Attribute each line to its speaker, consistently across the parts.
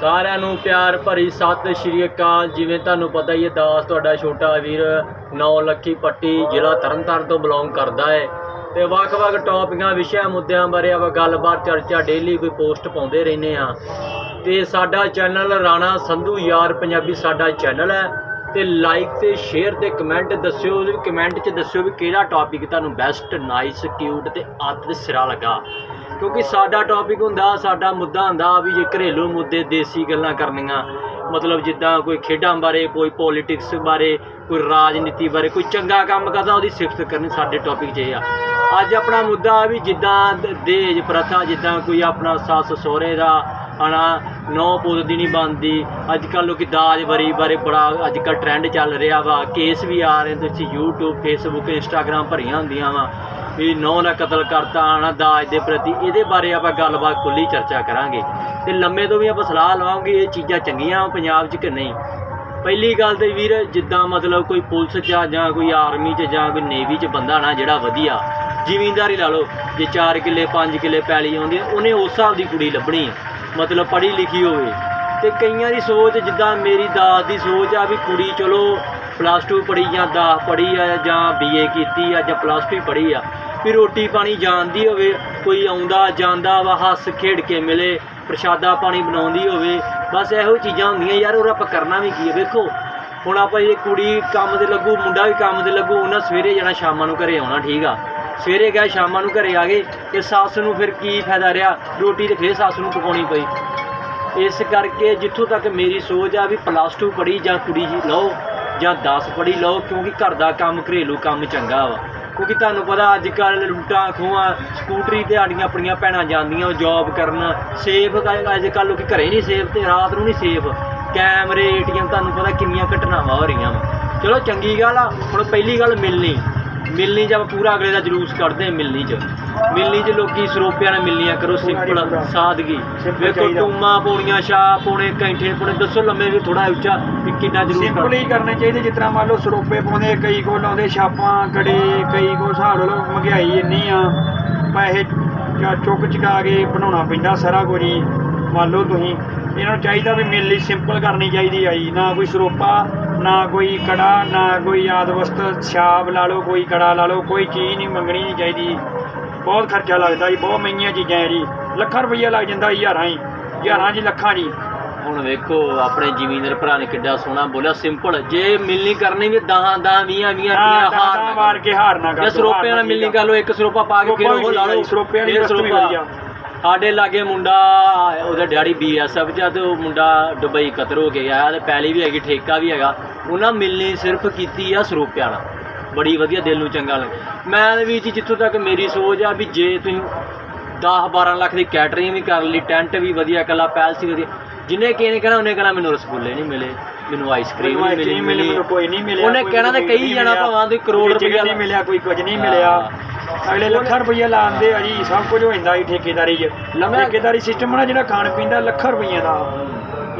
Speaker 1: ਸਾਰਿਆਂ ਨੂੰ ਪਿਆਰ ਭਰੀ ਸਤਿ ਸ਼੍ਰੀ ਅਕਾਲ। ਜਿਵੇਂ ਤੁਹਾਨੂੰ ਪਤਾ ਹੀ ਹੈ, ਦਾਸ ਤੁਹਾਡਾ ਛੋਟਾ ਵੀਰ ਨੌ ਲੱਖੀ ਪੱਟੀ ਜ਼ਿਲ੍ਹਾ ਤਰਨਤਾਰਨ ਤੋਂ ਬਿਲੋਂਗ ਕਰਦਾ ਹੈ। ਤੇ ਵੱਖ-ਵੱਖ ਟੌਪਿਕਾਂ ਵਿਸ਼ਿਆਂ, ਮੁੱਦਿਆਂ ਬਾਰੇ ਆਪਾਂ ਗੱਲਬਾਤ, ਚਰਚਾ ਡੇਲੀ ਕੋਈ ਪੋਸਟ ਪਾਉਂਦੇ ਰਹਿੰਦੇ ਆ ਤੇ ਸਾਡਾ ਚੈਨਲ ਰਾਣਾ ਸੰਧੂ ਯਾਰ ਪੰਜਾਬੀ ਸਾਡਾ ਚੈਨਲ ਹੈ। ਤੇ ਲਾਈਕ ਤੇ ਸ਼ੇਅਰ ਤੇ ਕਮੈਂਟ ਦੱਸਿਓ ਕਮੈਂਟ 'ਚ ਦੱਸਿਓ ਵੀ ਕਿਹੜਾ ਟੌਪਿਕ ਤੁਹਾਨੂੰ ਬੈਸਟ ਨਾਈਸ ਕਿਊਟ ਤੇ ਅੱਤ ਸਿਰਾ ਲੱਗਾ। ਕਿਉਂਕਿ ਸਾਡਾ ਟੌਪਿਕ ਹੁੰਦਾ, ਸਾਡਾ ਮੁੱਦਾ ਹੁੰਦਾ ਵੀ ਜੇ ਘਰੇਲੂ ਮੁੱਦੇ ਦੇਸੀ ਗੱਲਾਂ ਕਰਨੀਆਂ, ਮਤਲਬ ਜਿੱਦਾਂ ਕੋਈ ਖੇਡਾਂ ਬਾਰੇ, ਕੋਈ ਪੋਲਿਟਿਕਸ ਬਾਰੇ, ਕੋਈ ਰਾਜਨੀਤੀ ਬਾਰੇ, ਕੋਈ ਚੰਗਾ ਕੰਮ ਕਰਦਾ, ਉਹਦੀ ਸਿਫਤ ਕਰਨੀ ਸਾਡੇ ਟੌਪਿਕ 'ਚ ਇਹ ਆ। ਅੱਜ ਆਪਣਾ ਮੁੱਦਾ ਵੀ ਜਿੱਦਾਂ ਦ- ਪ੍ਰਥਾ, ਜਿੱਦਾਂ ਕੋਈ ਆਪਣਾ ਸੱਸ ਸਹੁਰੇ ਦਾ, ਹਨਾ, ਨੌ ਪੁੱਤ ਦੀ ਨਹੀਂ ਬਣਦੀ ਅੱਜ ਕੱਲ੍ਹ ਲੋਕੀ ਦਾਜ ਵਰੀ ਬਾਰੇ ਬੜਾ ਅੱਜ ਕੱਲ੍ਹ ਟ੍ਰੈਂਡ ਚੱਲ ਰਿਹਾ ਵਾ ਕੇਸ ਵੀ ਆ ਰਹੇ ਤੁਸੀਂ YouTube, Facebook, Instagram ਭਰੀਆਂ ਹੁੰਦੀਆਂ ਵਾ। ਵੀ ਨੌ ਨਾ ਕਤਲ ਕਰਤਾ ਹਨਾ ਦਾਜ ਦੇ ਪ੍ਰਤੀ, ਇਹਦੇ ਬਾਰੇ ਆਪਾਂ ਗੱਲਬਾਤ ਖੁੱਲੀ ਚਰਚਾ ਕਰਾਂਗੇ। ਤੇ ਲੰਮੇ ਤੋਂ ਵੀ ਆਪਾਂ ਸਲਾਹ ਲਵਾਂਗੇ, ਇਹ ਚੀਜ਼ਾਂ ਚੰਗੀਆਂ ਪੰਜਾਬ 'ਚ ਕਿ ਨਹੀਂ? ਪਹਿਲੀ ਗੱਲ ਤੇ ਵੀਰ, ਜਿੱਦਾਂ ਮਤਲਬ ਕੋਈ ਪੁਲਿਸ 'ਚ ਆ ਜਾਂ ਕੋਈ ਆਰਮੀ 'ਚ ਜਾਂ ਕੋਈ ਨੇਵੀ 'ਚ ਬੰਦਾ ਨਾ ਜਿਹੜਾ ਵਧੀਆ, ਜ਼ਿਮੀਂਦਾਰੀ ਲਾ ਲਓ, ਜੇ 4 ਕਿੱਲੇ 5 ਕਿੱਲੇ ਪੈਲੀ ਆਉਂਦੀ ਉਹਨੇ ਉਸ ਹਿਸਾਬ ਦੀ ਕੁੜੀ ਲੱਭਣੀ ਮਤਲਬ ਪੜ੍ਹੀ ਲਿਖੀ ਹੋਵੇ। ਤੇ ਕਈਆਂ ਦੀ ਸੋਚ, ਜਿੱਦਾਂ ਮੇਰੀ ਦਾਦ ਦੀ ਸੋਚ ਆ ਵੀ ਕੁੜੀ ਚਲੋ ਪਲੱਸ 2 ਪੜ੍ਹੀ ਜਾਂ 10 ਪੜ੍ਹੀ ਆ ਜਾਂ ਬੀਏ ਕੀਤੀ ਆ ਜਾਂ ਪਲੱਸ 2 ਪੜ੍ਹੀ ਆ, ਵੀ ਰੋਟੀ ਪਾਣੀ ਜਾਣਦੀ ਹੋਵੇ, ਕੋਈ ਆਉਂਦਾ ਜਾਂਦਾ ਵਾ, ਹੱਸ ਖੇਡ ਕੇ ਮਿਲੇ, ਪ੍ਰਸ਼ਾਦਾ ਪਾਣੀ ਬਣਾਉਂਦੀ ਹੋਵੇ, ਬਸ ਇਹੋ ਚੀਜ਼ਾਂ ਹੁੰਦੀਆਂ ਯਾਰ ਉਹ ਆਪਾਂ ਕਰਨਾ ਵੀ ਕੀ ਹੈ ਵੇਖੋ। ਹੁਣ ਆਪਾਂ ਇਹ ਕੁੜੀ ਕੰਮ ਤੇ ਲੱਗੂ, ਮੁੰਡਾ ਵੀ ਕੰਮ ਤੇ ਲੱਗੂ, ਉਹਨਾਂ ਸਵੇਰੇ ਜਾਣਾ, ਸ਼ਾਮਾਂ ਨੂੰ ਘਰੇ ਆਉਣਾ, ਠੀਕ ਆ। ਸਵੇਰੇ ਗਏ, ਸ਼ਾਮਾਂ ਨੂੰ ਘਰੇ ਆ ਗਏ, ਤੇ ਸੱਸ ਨੂੰ ਫਿਰ ਕੀ ਫਾਇਦਾ ਰਿਹਾ? ਰੋਟੀ ਤੇ ਫਿਰ ਸੱਸ ਨੂੰ ਪਕਾਉਣੀ ਪਈ। ਇਸ ਕਰਕੇ ਜਿੱਥੋਂ ਤੱਕ ਮੇਰੀ ਸੋਚ ਆ ਵੀ ਪਲੱਸ 2 ਪੜ੍ਹੀ ਜਾਂ ਕੁੜੀ ਜੀ ਲਓ ਜਾਂ 10 ਪੜ੍ਹੀ ਲਓ, ਕਿਉਂਕਿ ਘਰ ਦਾ ਕੰਮ ਘਰੇਲੂ ਕੰਮ ਚੰਗਾ ਵਾ। ਕਿਉਂਕਿ ਤੁਹਾਨੂੰ ਪਤਾ ਅੱਜ ਕੱਲ੍ਹ ਲੁੱਟਾਂ, ਖੋਹਾਂ, ਸਕੂਟਰੀ ਤੇ ਆੜੀਆਂ ਆਪਣੀਆਂ ਭੈਣਾਂ ਜਾਂਦੀਆਂ ਜੌਬ ਕਰਨ। ਸੇਫ ਅੱਜ ਕੱਲ੍ਹ ਲੋਕੀ ਘਰੇ ਨਹੀਂ ਸੇਫ ਤੇ ਰਾਤ ਨੂੰ ਨਹੀਂ ਸੇਫ। ਕੈਮਰੇ, ਏਟੀਐਮ, ਤੁਹਾਨੂੰ ਪਤਾ ਕਿੰਨੀਆਂ ਘਟਨਾਵਾਂ ਹੋ ਰਹੀਆਂ ਵਾ। ਚਲੋ, ਚੰਗੀ ਗੱਲ ਆ, ਹੁਣ ਪਹਿਲੀ ਗੱਲ ਮਿਲਣੀ। ਮਿਲਣੀ ਜਦ ਪੂਰਾ ਅਗਲੇ ਦਾ ਜਲੂਸ ਕੱਢਦੇ ਮਿਲਣੀ ਚ। ਮਿਲਣੀ ਚ ਲੋਕੀ ਸਰੋਪਿਆਂ ਨਾਲ ਮਿਲਣੀਆਂ ਕਰੋ ਸਿੰਪਲ ਸਾਦਗੀ। ਵੇਖੋ। ਟੂਮਾ ਪੌੜੀਆਂ ਸ਼ਾ ਪੌਣੇ ਕੈਂਠੇ ਪੌਣੇ ਦੱਸੋ ਲੰਮੇ ਵੀ ਥੋੜਾ ਉੱਚਾ ਵੀ ਕਿੰਨਾ ਜਲੂਸ
Speaker 2: ਸਿੰਪਲ ਹੀ ਕਰਨੇ ਚਾਹੀਦੇ ਜਿਸ ਤਰ੍ਹਾਂ ਮੰਨ ਲਓ ਸਰੋਪੇ ਪਾਉਂਦੇ ਕਈ ਕੋ ਲਾਉਂਦੇ ਛਾਪਾਂ ਕੜੇ ਕਈ ਕੋ ਹਿਸਾਬ ਲਓ ਮਹਿੰਗਾਈ ਇੰਨੀ ਆ ਪੈਸੇ ਚੁੱਕ ਚੁਕਾ ਕੇ ਬਣਾਉਣਾ ਪੈਂਦਾ ਸਾਰਾ ਕੁਝ ਹੀ ਮੰਨ ਲਓ ਤੁਸੀਂ। ਇਹਨਾਂ ਨੂੰ ਚਾਹੀਦਾ ਵੀ ਮਿਲਣੀ ਸਿੰਪਲ ਕਰਨੀ ਚਾਹੀਦੀ ਆ ਜੀ ਨਾ ਕੋਈ ਸਰੋਪਾ ਨਾ ਕੋਈ ਕੜਾ ਨਾ ਕੋਈ ਯਾਦ ਵਸਤ ਛਾਪ ਲਾ ਲਓ ਕੋਈ ਕੜਾ ਲਾ ਲਓ ਕੋਈ ਚੀਜ਼ ਨਹੀਂ ਮੰਗਣੀ ਨਹੀਂ ਚਾਹੀਦੀ। ਬਹੁਤ ਖਰਚਾ ਲੱਗਦਾ ਜੀ ਬਹੁਤ ਮਹਿੰਗੀਆਂ ਚੀਜ਼ਾਂ ਹੈ ਜੀ। ਲੱਖਾਂ ਰੁਪਈਆ ਲੱਗ ਜਾਂਦਾ ਹਜ਼ਾਰਾਂ ਹੀ ਹਜ਼ਾਰਾਂ ਜੀ ਲੱਖਾਂ ਜੀ।
Speaker 1: ਹੁਣ ਵੇਖੋ ਆਪਣੇ ਜ਼ਮੀਨਦਾਰ ਭਰਾ ਨੇ ਕਿੱਡਾ ਸੋਹਣਾ ਬੋਲਿਆ ਸਿੰਪਲ ਜੇ ਮਿਲਣੀ ਕਰਨੀ ਵੀ 10 10 20 20 ਰੁਪਈਆ ਹਾਰ
Speaker 2: ਮਾਰ ਕੇ ਹਾਰ ਨਾ ਕਰ
Speaker 1: ਜੇ ਸਰੋਪਿਆਂ ਨਾਲ ਮਿਲਣੀ ਕਰ ਲਓ ਇੱਕ ਸਰੋਪਾ ਪਾ ਕੇ ਫਿਰ ਉਹ ਲਾ
Speaker 2: ਦੀ
Speaker 1: ਫਿਰ
Speaker 2: ਵਸਤੂ ਵੀ
Speaker 1: ਸਰੋਪਾ। ਸਾਡੇ ਲਾਗੇ ਮੁੰਡਾ ਉਹਦਾ ਡੈਡੀ ਬੀਐਸਐਫ ਚ ਤੇ ਉਹ ਮੁੰਡਾ ਦੁਬਈ ਕਤਰ ਹੋ ਕੇ ਗਿਆ ਤੇ ਪੈਲੀ ਵੀ ਹੈਗੀ ਠੇਕਾ ਵੀ ਹੈਗਾ। ਉਹਨਾਂ ਮਿਲਣੀ ਸਿਰਫ ਕੀਤੀ ਆ ਸਰੋਪਿਆਂ ਨਾਲ। ਬੜੀ ਵਧੀਆ ਦਿਲ ਨੂੰ ਚੰਗਾ ਲੱਗ ਮੈਂ ਵੀ ਜੀ ਜਿੱਥੋਂ ਤੱਕ ਮੇਰੀ ਸੋਚ ਆ ਵੀ ਜੇ ਤੁਸੀਂ 10 12 ਲੱਖ ਦੀ ਕੈਟਰਿੰਗ ਵੀ ਕਰ ਲਈ ਟੈਂਟ ਵੀ ਵਧੀਆ ਕੱਲਾ ਪੈਲਸ ਵੀ ਵਧੀਆ ਜਿੰਨੇ ਕਿਸੇ ਨੇ ਕਹਿਣਾ ਉਹਨੇ ਕਹਿਣਾ ਮੈਨੂੰ ਰਸਗੁੱਲੇ ਨਹੀਂ ਮਿਲੇ ਮੈਨੂੰ ਆਈਸਕ੍ਰੀਮ ਨਹੀਂ ਮਿਲੀ।
Speaker 2: ਮੈਨੂੰ ਕੋਈ ਨਹੀਂ ਮਿਲਿਆ
Speaker 1: ਉਹਨੇ ਕਹਿਣਾ ਤੇ ਕਈ ਜਾਣਾ ਭਾਵਾਂ ਤੁਸੀਂ ਕਰੋੜ ਰੁਪਈਆ
Speaker 2: ਨਹੀਂ ਮਿਲਿਆ ਕੋਈ ਕੁਝ ਨਹੀਂ ਮਿਲਿਆ। ਅਗਲੇ ਲੱਖਾਂ ਰੁਪਈਆ ਲਾਉਂਦੇ ਆ ਜੀ ਸਭ ਕੁਝ ਹੋ ਜਾਂਦਾ ਜੀ ਠੇਕੇਦਾਰੀ 'ਚ।
Speaker 1: ਲੰਮਾ-
Speaker 2: ਠੇਕੇਦਾਰੀ ਸਿਸਟਮ ਨਾ ਜਿਹੜਾ ਖਾਣ ਪੀਣ ਦਾ ਲੱਖਾਂ ਰੁਪਈਆ ਦਾ।